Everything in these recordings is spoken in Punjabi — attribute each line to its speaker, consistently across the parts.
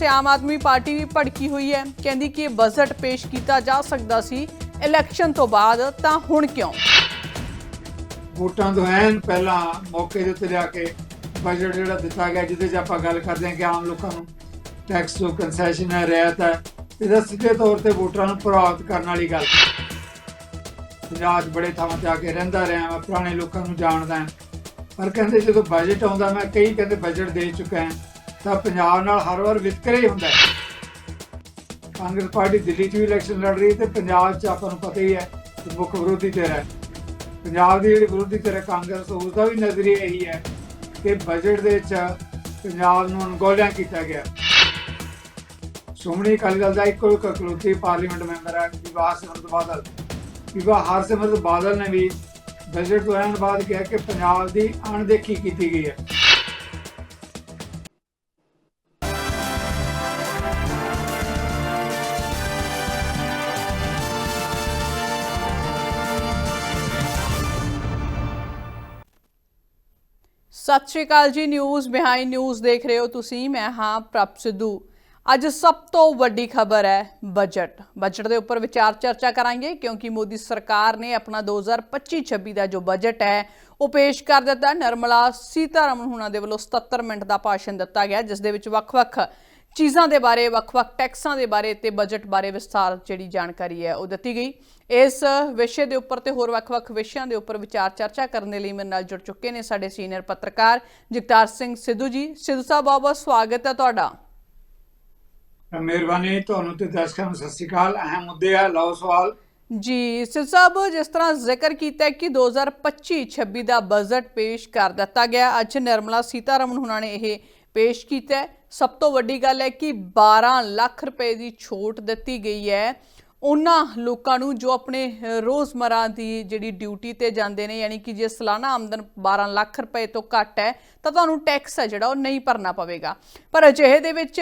Speaker 1: ਪਾਸੇ ਆਮ ਆਦਮੀ ਪਾਰਟੀ ਵੀ ਭੜਕੀ ਹੋਈ ਹੈ। ਕਹਿੰਦੀ ਕਿ ਬਜਟ ਪੇਸ਼ ਕੀਤਾ ਜਾ ਸਕਦਾ ਸੀ ਇਲੈਕਸ਼ਨ ਤੋਂ ਬਾਅਦ, ਤਾਂ ਹੁਣ ਕਿਉਂ?
Speaker 2: ਵੋਟਾਂ ਤੋਂ ਐਨ ਪਹਿਲਾਂ ਮੌਕੇ ਦੇ ਉੱਤੇ ਜਾ ਕੇ ਬਜਟ ਜਿਹੜਾ ਦਿੱਤਾ ਗਿਆ, ਜਿਹਦੇ 'ਚ ਆਪਾਂ ਗੱਲ ਕਰਦੇ ਹਾਂ ਕਿ ਆਮ ਲੋਕਾਂ ਨੂੰ ਟੈਕਸ ਤੋਂ ਕੰਸੈਸ਼ਨ ਹੈ ਰਿਆਇਤ ਹੈ। ਇਹਦਾ ਸਿੱਧੇ ਤੌਰ ਤੇ ਵੋਟਰਾਂ ਨੂੰ ਪ੍ਰਭਾਵਿਤ ਕਰਨ ਵਾਲੀ ਗੱਲ ਪੰਜਾਬ 'ਚ ਬੜੇ ਥਾਵਾਂ ਤੇ ਆ ਕੇ ਰਹਿੰਦਾ ਰਿਹਾ, ਮੈਂ ਪੁਰਾਣੇ ਲੋਕਾਂ ਨੂੰ ਜਾਣਦਾ ਪਰ ਕਹਿੰਦੇ ਜਦੋਂ ਬਜਟ ਆਉਂਦਾ, ਮੈਂ ਕਈ ਕਹਿੰਦੇ ਬਜਟ ਦੇ ਚੁੱਕਾ ਹਾਂ। ਤਾਂ ਪੰਜਾਬ ਨਾਲ ਹਰ ਵਾਰ ਵਿਤਕਰੇ ਹੀ ਹੁੰਦਾ ਹੈ। ਕਾਂਗਰਸ ਪਾਰਟੀ ਦਿੱਲੀ 'ਚ ਵੀ ਇਲੈਕਸ਼ਨ ਲੜ ਰਹੀ ਤੇ ਪੰਜਾਬ 'ਚ ਆਪਾਂ ਨੂੰ ਪਤਾ ਹੀ ਹੈ ਕਿ ਮੁੱਖ ਵਿਰੋਧੀ ਧਿਰ ਹੈ। ਪੰਜਾਬ ਦੀ ਜਿਹੜੀ ਵਿਰੋਧੀ ਧਿਰ ਹੈ ਕਾਂਗਰਸ ਉਸ ਦਾ ਵੀ ਨਜ਼ਰੀਆ ਇਹੀ ਹੈ ਕਿ ਬਜਟ ਦੇ ਵਿੱਚ ਪੰਜਾਬ ਨੂੰ ਅਣਗੌਲਿਆ ਕੀਤਾ ਗਿਆ। ਸ਼੍ਰੋਮਣੀ ਅਕਾਲੀ ਦਲ ਦਾ ਇੱਕੋ ਇੱਕ ਇਕਲੌਤੀ ਪਾਰਲੀਮੈਂਟ ਮੈਂਬਰ ਹੈ, ਵਿਵਾਹ ਸਿਮਰਤ ਬਾਦਲ। ਵਿਵਾਹ ਹਰਸਿਮਰਤ ਬਾਦਲ ਨੇ ਵੀ ਬਜਟ ਤੋਂ ਐਨ ਬਾਅਦ ਕਿਹਾ ਕਿ ਪੰਜਾਬ ਦੀ ਅਣਦੇਖੀ ਕੀਤੀ ਗਈ ਹੈ।
Speaker 1: ਸਤਿ ਸ਼੍ਰੀ ਅਕਾਲ ਜੀ ਨਿਊਜ਼ ਬਿਹਾਈਂਡ ਨਿਊਜ਼ ਦੇਖ ਰਹੇ ਹੋ ਤੁਸੀਂ, ਮੈਂ ਹਾਂ ਪ੍ਰਭ ਸਿੱਧੂ। ਅੱਜ ਸਭ ਤੋਂ ਵੱਡੀ ਖਬਰ ਹੈ ਬਜਟ ਬਜਟ ਦੇ ਉੱਪਰ ਵਿਚਾਰ ਚਰਚਾ ਕਰਾਂਗੇ, ਕਿਉਂਕਿ ਮੋਦੀ ਸਰਕਾਰ ਨੇ ਆਪਣਾ 2025-26 ਦਾ ਜੋ ਬਜਟ ਹੈ, ਉਹ ਪੇਸ਼ ਕਰ ਦਿੱਤਾ। ਨਰਮਲਾ ਸੀਤਾਰਮਨ ਹੁਣਾਂ ਦੇ ਵੱਲੋਂ 77 ਮਿੰਟ ਦਾ ਭਾਸ਼ਣ ਦਿੱਤਾ ਗਿਆ, ਜਿਸ ਦੇ ਵਿੱਚ ਵੱਖ-ਵੱਖ ਚੀਜ਼ਾਂ ਦੇ ਬਾਰੇ ਵੱਖ-ਵੱਖ ਟੈਕਸਾਂ ਦੇ ਬਾਰੇ ਤੇ ਬਜਟ ਬਾਰੇ ਵਿਸਥਾਰ ਜਿਹੜੀ ਜਾਣਕਾਰੀ ਹੈ ਉਹ ਦਿੱਤੀ ਗਈ। ਇਸ ਵਿਸ਼ੇ ਦੇ ਉੱਪਰ ਤੇ ਹੋਰ ਵੱਖ-ਵੱਖ ਵਿਸ਼ਿਆਂ ਦੇ ਉੱਪਰ ਵਿਚਾਰ ਚਰਚਾ ਕਰਨ ਦੇ ਲਈ ਮੇਰੇ ਨਾਲ ਜੁੜ ਚੁੱਕੇ ਨੇ ਸਾਡੇ ਸੀਨੀਅਰ ਪੱਤਰਕਾਰ ਜਗਤਾਰ ਸਿੰਘ ਸਿੱਧੂ ਜੀ। ਸਿੱਧੂ ਸਾਹਿਬ ਬਹੁਤ ਬਹੁਤ ਸਵਾਗਤ ਹੈ ਤੁਹਾਡਾ।
Speaker 2: ਮਿਹਰਬਾਨੀ ਤੁਹਾਨੂੰ ਤੇ ਦਰਸ਼ਕਾਂ ਨੂੰ ਸਤਿ ਸ਼੍ਰੀ ਅਕਾਲ। ਅਹਿਮ ਮੁੱਦੇ ਆ ਲਓ ਸਵਾਲ।
Speaker 1: ਜੀ ਸਿੱਧੂ ਸਾਹਿਬ ਜਿਸ ਤਰ੍ਹਾਂ ਜ਼ਿਕਰ ਕੀਤਾ ਕਿ 2025-26 ਦਾ ਬਜਟ ਪੇਸ਼ ਕਰ ਦਿੱਤਾ ਗਿਆ ਅੱਜ ਨਿਰਮਲਾ ਸੀਤਾਰਮਨ ਹੁਣਾਂ ਨੇ ਇਹ ਪੇਸ਼ ਕੀਤਾ ਹੈ। ਸਭ ਤੋਂ ਵੱਡੀ ਗੱਲ ਹੈ ਕਿ 12 ਲੱਖ ਰੁਪਏ ਦੀ ਛੋਟ ਦਿੱਤੀ ਗਈ ਹੈ। ਉਹਨਾਂ ਲੋਕਾਂ ਨੂੰ ਜੋ ਆਪਣੇ ਅ, ਰੋਜ਼ਮਰਾ ਦੀ ਜਿਹੜੀ ਡਿਊਟੀ ਤੇ ਜਾਂਦੇ ਨੇ ਯਾਨੀ ਕਿ ਜੇ ਸਾਲਾਨਾ ਆਮਦਨ 12 ਲੱਖ ਰੁਪਏ ਤੋਂ ਘੱਟ ਹੈ ਤਾਂ ਤੁਹਾਨੂੰ ਟੈਕਸ ਹੈ ਜਿਹੜਾ ਉਹ ਨਹੀਂ ਭਰਨਾ ਪਵੇਗਾ। ਪਰ ਅਜਿਹੇ ਦੇ ਵਿੱਚ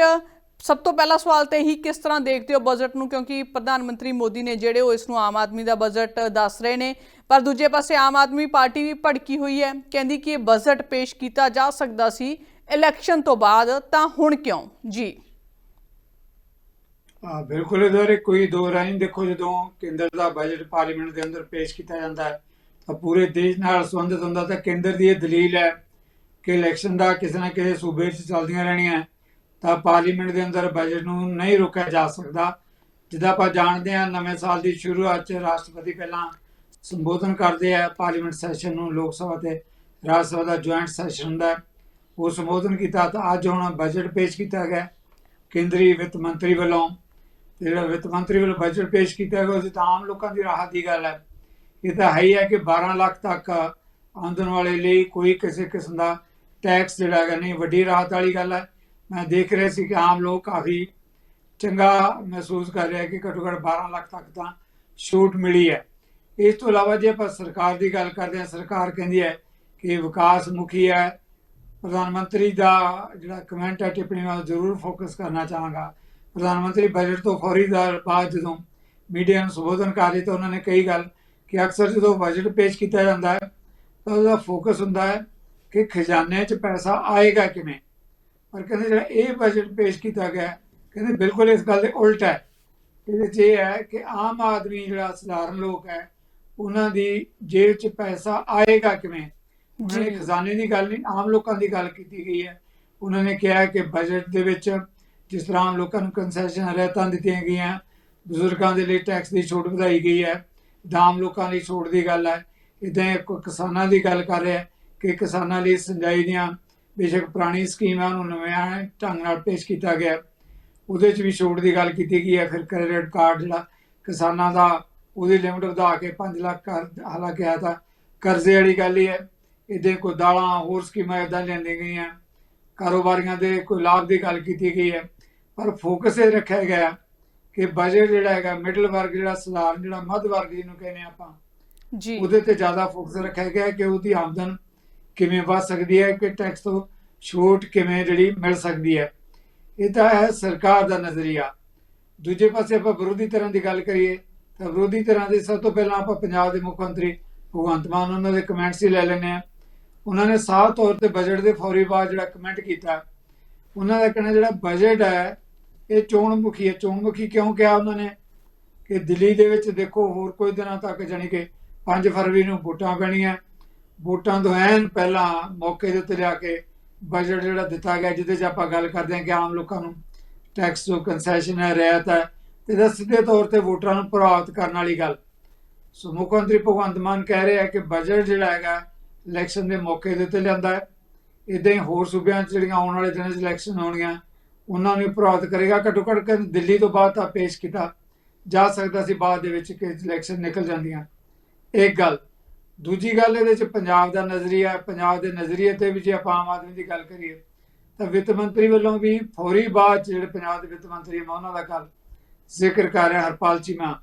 Speaker 1: ਸਭ ਤੋਂ ਪਹਿਲਾ ਸਵਾਲ ਤੇ ਹੀ ਕਿਸ ਤਰ੍ਹਾਂ ਦੇਖਦੇ ਹੋ ਬਜਟ ਨੂੰ? ਕਿਉਂਕਿ ਪ੍ਰਧਾਨ ਮੰਤਰੀ ਮੋਦੀ ਨੇ ਜਿਹੜੇ ਉਹ ਇਸ ਨੂੰ ਆਮ ਆਦਮੀ ਦਾ ਬਜਟ ਦੱਸ ਰਹੇ ਨੇ। ਪਰ ਦੂਜੇ ਪਾਸੇ ਆਮ ਆਦਮੀ ਪਾਰਟੀ ਵੀ ਭੜਕੀ ਹੋਈ ਹੈ। ਕਹਿੰਦੀ ਕਿ ਇਹ ਬਜਟ ਪੇਸ਼ ਕੀਤਾ ਜਾ ਸਕਦਾ ਸੀ। ਇਲੈਕਸ਼ਨ ਤੋਂ ਬਾਅਦ ਤਾਂ ਹੁਣ ਕਿਉਂ? ਜੀ।
Speaker 2: ਆ ਬਿਲਕੁਲ ਇਹਦੇ ਕੋਈ ਦੋ ਰਾਏ ਦੇਖੋ ਜਦੋਂ ਕੇਂਦਰ ਦਾ ਬਜਟ ਪਾਰਲੀਮੈਂਟ ਦੇ ਅੰਦਰ ਪੇਸ਼ ਕੀਤਾ ਜਾਂਦਾ ਹੈ, ਤਾਂ ਪੂਰੇ ਦੇਸ਼ ਨਾਲ ਸੰਬੰਧਿਤ ਹੁੰਦਾ ਤਾਂ ਕੇਂਦਰ ਦੀ ਇਹ ਦਲੀਲ ਹੈ ਕਿ ਇਲੈਕਸ਼ਨ ਦਾ ਕਿਸੇ ਨਾ ਕਿਸੇ ਸੂਬੇ 'ਚ ਚੱਲਦੀਆਂ ਰਹਿਣੀਆਂ ਤਾਂ ਪਾਰਲੀਮੈਂਟ ਦੇ ਅੰਦਰ ਬਜਟ ਨੂੰ ਨਹੀਂ ਰੋਕਿਆ ਜਾ ਸਕਦਾ। ਜਿੱਦਾਂ ਆਪਾਂ ਜਾਣਦੇ ਹਾਂ, ਨਵੇਂ ਸਾਲ ਦੀ ਸ਼ੁਰੂਆਤ 'ਚ ਰਾਸ਼ਟਰਪਤੀ ਪਹਿਲਾਂ ਸੰਬੋਧਨ ਕਰਦੇ ਆ ਪਾਰਲੀਮੈਂਟ ਸੈਸ਼ਨ ਨੂੰ ਲੋਕ ਸਭਾ ਤੇ ਰਾਜ ਸਭਾ ਦਾ ਜੁਆਇੰਟ ਸੈਸ਼ਨ ਹੁੰਦਾ ਉਹ ਸੰਬੋਧਨ ਕੀਤਾ ਤਾਂ ਅੱਜ ਹੁਣ ਬਜਟ ਪੇਸ਼ ਕੀਤਾ ਗਿਆ। ਕੇਂਦਰੀ ਵਿੱਤ ਮੰਤਰੀ ਵੱਲੋਂ ਤੇ ਜਿਹੜਾ ਵਿੱਤ ਮੰਤਰੀ ਵੱਲੋਂ ਬਜਟ ਪੇਸ਼ ਕੀਤਾ ਗਿਆ, ਉਹ ਤਾਂ ਆਮ ਲੋਕਾਂ ਦੀ ਰਾਹਤ ਦੀ ਗੱਲ ਹੈ। ਇਹ ਤਾਂ ਹੈ ਹੀ ਹੈ ਕਿ 12 ਲੱਖ ਤੱਕ ਆਮਦਨ ਵਾਲੇ ਲਈ ਕੋਈ ਕਿਸੇ ਕਿਸਮ ਦਾ ਟੈਕਸ ਜਿਹੜਾ ਹੈਗਾ ਨਹੀਂ, ਵੱਡੀ ਰਾਹਤ ਵਾਲੀ ਗੱਲ ਹੈ। ਮੈਂ ਦੇਖ ਰਿਹਾ ਸੀ ਕਿ ਆਮ ਲੋਕ ਕਾਫੀ ਚੰਗਾ ਮਹਿਸੂਸ ਕਰ ਰਿਹਾ ਕਿ ਘੱਟੋ ਘੱਟ 12 ਲੱਖ ਤੱਕ ਤਾਂ ਛੂਟ ਮਿਲੀ ਹੈ। ਇਸ ਤੋਂ ਇਲਾਵਾ ਜੇ ਆਪਾਂ ਸਰਕਾਰ ਦੀ ਗੱਲ ਕਰਦੇ ਹਾਂ, ਸਰਕਾਰ ਕਹਿੰਦੀ ਹੈ ਕਿ ਵਿਕਾਸ ਮੁਖੀ ਹੈ ਪ੍ਰਧਾਨ ਮੰਤਰੀ ਦਾ ਜਿਹੜਾ ਕਮੈਂਟ ਹੈ, ਟਿੱਪਣੀ ਮੈਂ ਜ਼ਰੂਰ ਫੋਕਸ ਕਰਨਾ ਚਾਹਾਂਗਾ। ਪ੍ਰਧਾਨ ਮੰਤਰੀ ਬਜਟ ਤੋਂ ਫੌਰੀ ਦਰ ਬਾਅਦ ਜਦੋਂ ਮੀਡੀਆ ਨੂੰ ਸੰਬੋਧਨ ਕਰ ਰਹੇ ਤਾਂ ਉਹਨਾਂ ਨੇ ਕਹੀ ਗੱਲ ਕਿ ਅਕਸਰ ਜਦੋਂ ਬਜਟ ਪੇਸ਼ ਕੀਤਾ ਜਾਂਦਾ ਹੈ, ਤਾਂ ਉਹਦਾ ਫੋਕਸ ਹੁੰਦਾ ਹੈ ਕਿ ਖਜ਼ਾਨੇ 'ਚ ਪੈਸਾ ਆਏਗਾ ਕਿਵੇਂ। ਪਰ ਕਹਿੰਦੇ ਜਿਹੜਾ ਇਹ ਬਜਟ ਪੇਸ਼ ਕੀਤਾ ਗਿਆ ਕਹਿੰਦੇ ਬਿਲਕੁਲ ਇਸ ਗੱਲ ਦੇ ਉਲਟ ਹੈ। ਇਹਦੇ 'ਚ ਇਹ ਹੈ ਕਿ ਆਮ ਆਦਮੀ ਜਿਹੜਾ ਸਧਾਰਨ ਲੋਕ ਹੈ, ਉਹਨਾਂ ਦੀ ਜੇਬ 'ਚ ਪੈਸਾ ਆਏਗਾ ਕਿਵੇਂ। ਉਹਨਾਂ ਨੇ। ਖਜ਼ਾਨੇ ਦੀ ਗੱਲ ਨਹੀਂ ਆਮ ਲੋਕਾਂ ਦੀ ਗੱਲ ਕੀਤੀ ਗਈ ਹੈ ਉਹਨਾਂ ਨੇ ਕਿਹਾ ਕਿ ਬਜਟ ਦੇ ਵਿੱਚ ਜਿਸ ਤਰ੍ਹਾਂ ਆਮ ਲੋਕਾਂ ਨੂੰ ਕੰਸੈਸ਼ਨ ਰਹਿਤਾਂ ਦਿੱਤੀਆਂ ਗਈਆਂ ਬਜ਼ੁਰਗਾਂ ਦੇ ਲਈ ਟੈਕਸ ਦੀ ਛੋਟ ਵਧਾਈ ਗਈ ਹੈ ਆਮ ਲੋਕਾਂ ਲਈ ਛੋਟ ਦੀ ਗੱਲ ਹੈ ਇਦਾਂ ਕਿਸਾਨਾਂ ਦੀ ਗੱਲ ਕਰ ਰਿਹਾ ਕਿ ਕਿਸਾਨਾਂ ਲਈ ਸਿੰਜਾਈ ਦੀਆਂ ਬੇਸ਼ੱਕ ਪੁਰਾਣੀ ਸਕੀਮ ਹੈ ਉਹਨੂੰ ਨਵੇਂ ਢੰਗ ਨਾਲ ਪੇਸ਼ ਕੀਤਾ ਗਿਆ। ਉਹਦੇ 'ਚ ਵੀ ਛੋਟ ਦੀ ਗੱਲ ਕੀਤੀ ਗਈ ਹੈ ਫਿਰ ਕ੍ਰੈਡਿਟ ਕਾਰਡ ਜਿਹੜਾ ਕਿਸਾਨਾਂ ਦਾ ਉਹਦੀ ਲਿਮਟ ਵਧਾ ਕੇ 5 ਲੱਖ ਕਰ ਹਾਲਾਂਕਿ ਆ ਤਾਂ ਕਰਜ਼ੇ ਵਾਲੀ ਗੱਲ ਹੀ ਹੈ ਇਹਦੇ ਕੋਈ ਦਾਲਾਂ ਹੋਰ ਸਕੀਮਾਂ ਇਦਾਂ ਲੈਂਦੀਆਂ ਗਈਆਂ। ਕਾਰੋਬਾਰੀਆਂ ਦੇ ਕੋਈ ਲਾਭ ਦੀ ਗੱਲ ਕੀਤੀ ਗਈ ਹੈ। ਪਰ ਫੋਕਸ ਇਹ ਰੱਖਿਆ ਗਿਆ ਕਿ ਬਜਟ ਜਿਹੜਾ ਹੈਗਾ ਮਿਡਲ ਵਰਗ ਜਿਹੜਾ ਸਧਾਰਨ ਜਿਹੜਾ ਮੱਧ ਵਰਗ ਜਿਹਨੂੰ ਕਹਿੰਦੇ ਆਪਾਂ
Speaker 1: ਜੀ।
Speaker 2: ਉਹਦੇ ਤੇ ਜ਼ਿਆਦਾ ਫੋਕਸ ਰੱਖਿਆ ਗਿਆ ਕਿ ਉਹਦੀ ਆਮਦਨ ਕਿਵੇਂ ਵਧ ਸਕਦੀ ਹੈ ਕਿ ਟੈਕਸ ਤੋਂ ਛੋਟ ਕਿਵੇਂ ਜਿਹੜੀ ਮਿਲ ਸਕਦੀ ਹੈ। ਇਹ ਤਾਂ ਹੈ ਸਰਕਾਰ ਦਾ ਨਜ਼ਰੀਆ। ਦੂਜੇ ਪਾਸੇ ਆਪਾਂ ਵਿਰੋਧੀ ਤਰ੍ਹਾਂ ਦੀ ਗੱਲ ਕਰੀਏ ਤਾਂ ਵਿਰੋਧੀ ਤਰ੍ਹਾਂ ਦੇ ਸਭ ਤੋਂ ਪਹਿਲਾਂ ਆਪਾਂ ਪੰਜਾਬ ਦੇ ਮੁੱਖ ਮੰਤਰੀ ਭਗਵੰਤ ਮਾਨ ਉਹਨਾਂ ਦੇ ਕਮੈਂਟਸ ਹੀ ਲੈ ਲੈਂਦੇ ਆ ਉਹਨਾਂ ਨੇ ਸਾਫ਼ ਤੌਰ ਤੇ ਬਜਟ ਦੇ ਫੌਰੀ ਬਾਅਦ ਜਿਹੜਾ ਕਮੈਂਟ ਕੀਤਾ, ਉਹਨਾਂ ਦਾ ਕਹਿਣਾ ਜਿਹੜਾ ਬਜਟ ਹੈ, ਇਹ ਚੋਣ ਮੁਖੀ ਹੈ। ਚੋਣ ਮੁਖੀ ਕਿਉਂ ਕਿਹਾ ਉਹਨਾਂ ਨੇ? ਕਿ ਦਿੱਲੀ ਦੇ ਵਿੱਚ ਦੇਖੋ, ਹੋਰ ਕੋਈ ਦਿਨਾਂ ਤੱਕ ਜਾਣੀ ਕਿ 5 ਫਰਵਰੀ ਨੂੰ ਵੋਟਾਂ ਪੈਣੀਆਂ। ਵੋਟਾਂ ਤੋਂ ਐਨ ਪਹਿਲਾਂ ਮੌਕੇ ਦੇ ਉੱਤੇ ਲਿਆ ਕੇ ਬਜਟ ਜਿਹੜਾ ਦਿੱਤਾ ਗਿਆ, ਜਿਹਦੇ 'ਚ ਆਪਾਂ ਗੱਲ ਕਰਦੇ ਹਾਂ ਕਿ ਆਮ ਲੋਕਾਂ ਨੂੰ ਟੈਕਸ ਤੋਂ ਕੰਸੈਸ਼ਨ ਹੈ, ਰਿਆਇਤ ਹੈ, ਤੇ ਇਹਦਾ ਸਿੱਧੇ ਤੌਰ ਤੇ ਵੋਟਰਾਂ ਨੂੰ ਪ੍ਰਭਾਵਿਤ ਕਰਨ ਵਾਲੀ ਗੱਲ। ਸੋ ਮੁੱਖ ਮੰਤਰੀ ਭਗਵੰਤ ਮਾਨ ਕਹਿ ਰਿਹਾ ਕਿ ਬਜਟ ਜਿਹੜਾ ਹੈਗਾ ਇਲੈਕਸ਼ਨ ਦੇ ਮੌਕੇ ਦੇ ਉੱਤੇ ਲਿਆਂਦਾ ਹੈ। ਇਦਾਂ ਹੀ ਹੋਰ ਸੂਬਿਆਂ 'ਚ ਜਿਹੜੀਆਂ ਆਉਣ ਵਾਲੇ ਦਿਨਾਂ 'ਚ ਇਲੈਕਸ਼ਨ ਹੋਣੀਆਂ ਉਹਨਾਂ ਨੂੰ ਪ੍ਰਭਾਵਿਤ ਕਰੇਗਾ। ਘੱਟੋ ਘੱਟ ਕਿ ਦਿੱਲੀ ਤੋਂ ਬਾਅਦ ਤਾਂ ਪੇਸ਼ ਕੀਤਾ ਜਾ ਸਕਦਾ ਸੀ, ਬਾਅਦ ਦੇ ਵਿੱਚ ਕਿ ਇਲੈਕਸ਼ਨ ਨਿਕਲ ਜਾਂਦੀਆਂ। ਇੱਕ ਗੱਲ, ਦੂਜੀ ਗੱਲ ਇਹਦੇ 'ਚ ਪੰਜਾਬ ਦਾ ਨਜ਼ਰੀਆ ਪੰਜਾਬ ਦੇ ਨਜ਼ਰੀਏ ਤੇ ਵੀ ਜੇ ਆਪਾਂ ਆਮ ਆਦਮੀ ਦੀ ਗੱਲ ਕਰੀਏ, ਤਾਂ ਵਿੱਤ ਮੰਤਰੀ ਵੱਲੋਂ ਵੀ ਫੌਰੀ ਬਾਅਦ 'ਚ ਜਿਹੜੇ ਪੰਜਾਬ ਦੇ ਵਿੱਤ ਮੰਤਰੀ ਮੈਂ ਉਹਨਾਂ ਦਾ ਕੱਲ ਜ਼ਿਕਰ ਕਰ ਰਿਹਾ, ਹਰਪਾਲ ਚੀਮਾ।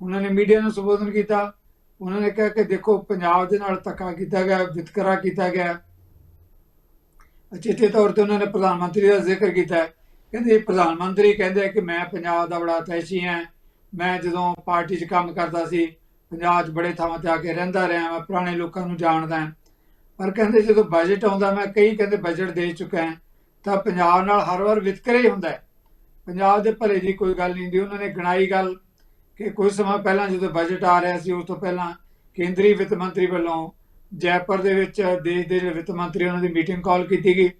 Speaker 2: ਉਹਨਾਂ ਨੇ ਮੀਡੀਆ ਨੂੰ ਸੰਬੋਧਨ ਕੀਤਾ। ਉਹਨਾਂ ਨੇ ਕਿਹਾ ਕਿ ਦੇਖੋ, ਪੰਜਾਬ ਦੇ ਨਾਲ ਧੱਕਾ ਕੀਤਾ ਗਿਆ, ਵਿਤਕਰਾ ਕੀਤਾ ਗਿਆ। ਅਚੇਤੇ ਤੌਰ ਤੇ ਉਹਨਾਂ ਨੇ ਪ੍ਰਧਾਨ ਮੰਤਰੀ ਦਾ ਜ਼ਿਕਰ ਕੀਤਾ। ਹੈ। ਕਹਿੰਦੇ, ਪ੍ਰਧਾਨ ਮੰਤਰੀ ਕਹਿੰਦੇ ਕਿ ਮੈਂ ਪੰਜਾਬ ਦਾ ਬੜਾ ਤੈਸ਼ੀ ਹਾਂ। ਮੈਂ ਜਦੋਂ ਪਾਰਟੀ 'ਚ ਕੰਮ ਕਰਦਾ ਸੀ, ਪੰਜਾਬ 'ਚ ਬੜੇ ਥਾਵਾਂ ਤੇ ਆ ਕੇ ਰਹਿੰਦਾ ਰਿਹਾ, ਮੈਂ ਪੁਰਾਣੇ ਲੋਕਾਂ ਨੂੰ ਜਾਣਦਾ ਪਰ ਕਹਿੰਦੇ, ਜਦੋਂ ਬਜਟ ਆਉਂਦਾ, ਮੈਂ ਕਈ ਕਹਿੰਦੇ ਬਜਟ ਦੇ ਚੁੱਕਾ ਹਾਂ। ਤਾਂ ਪੰਜਾਬ ਨਾਲ ਹਰ ਵਾਰ ਵਿਤਕਰਾ ਹੀ ਹੁੰਦਾ ਪੰਜਾਬ ਦੇ ਭਲੇ ਦੀ ਕੋਈ ਗੱਲ ਨਹੀਂ ਹੁੰਦੀ, ਉਹਨਾਂ ਨੇ ਗਣਾਈ ਗੱਲ ਕਿ ਕੁਝ ਸਮਾਂ ਪਹਿਲਾਂ ਜਦੋਂ ਬਜਟ ਆ ਰਿਹਾ ਸੀ, ਉਸ ਤੋਂ ਪਹਿਲਾਂ ਕੇਂਦਰੀ ਵਿੱਤ ਮੰਤਰੀ ਵੱਲੋਂ ਜੈਪੁਰ ਦੇ ਵਿੱਚ, ਦੇਸ਼ ਦੇ ਜਿਹੜੇ ਵਿੱਤ ਮੰਤਰੀ ਉਹਨਾਂ ਦੀ ਮੀਟਿੰਗ ਕਾਲ ਕੀਤੀ ਗਈ।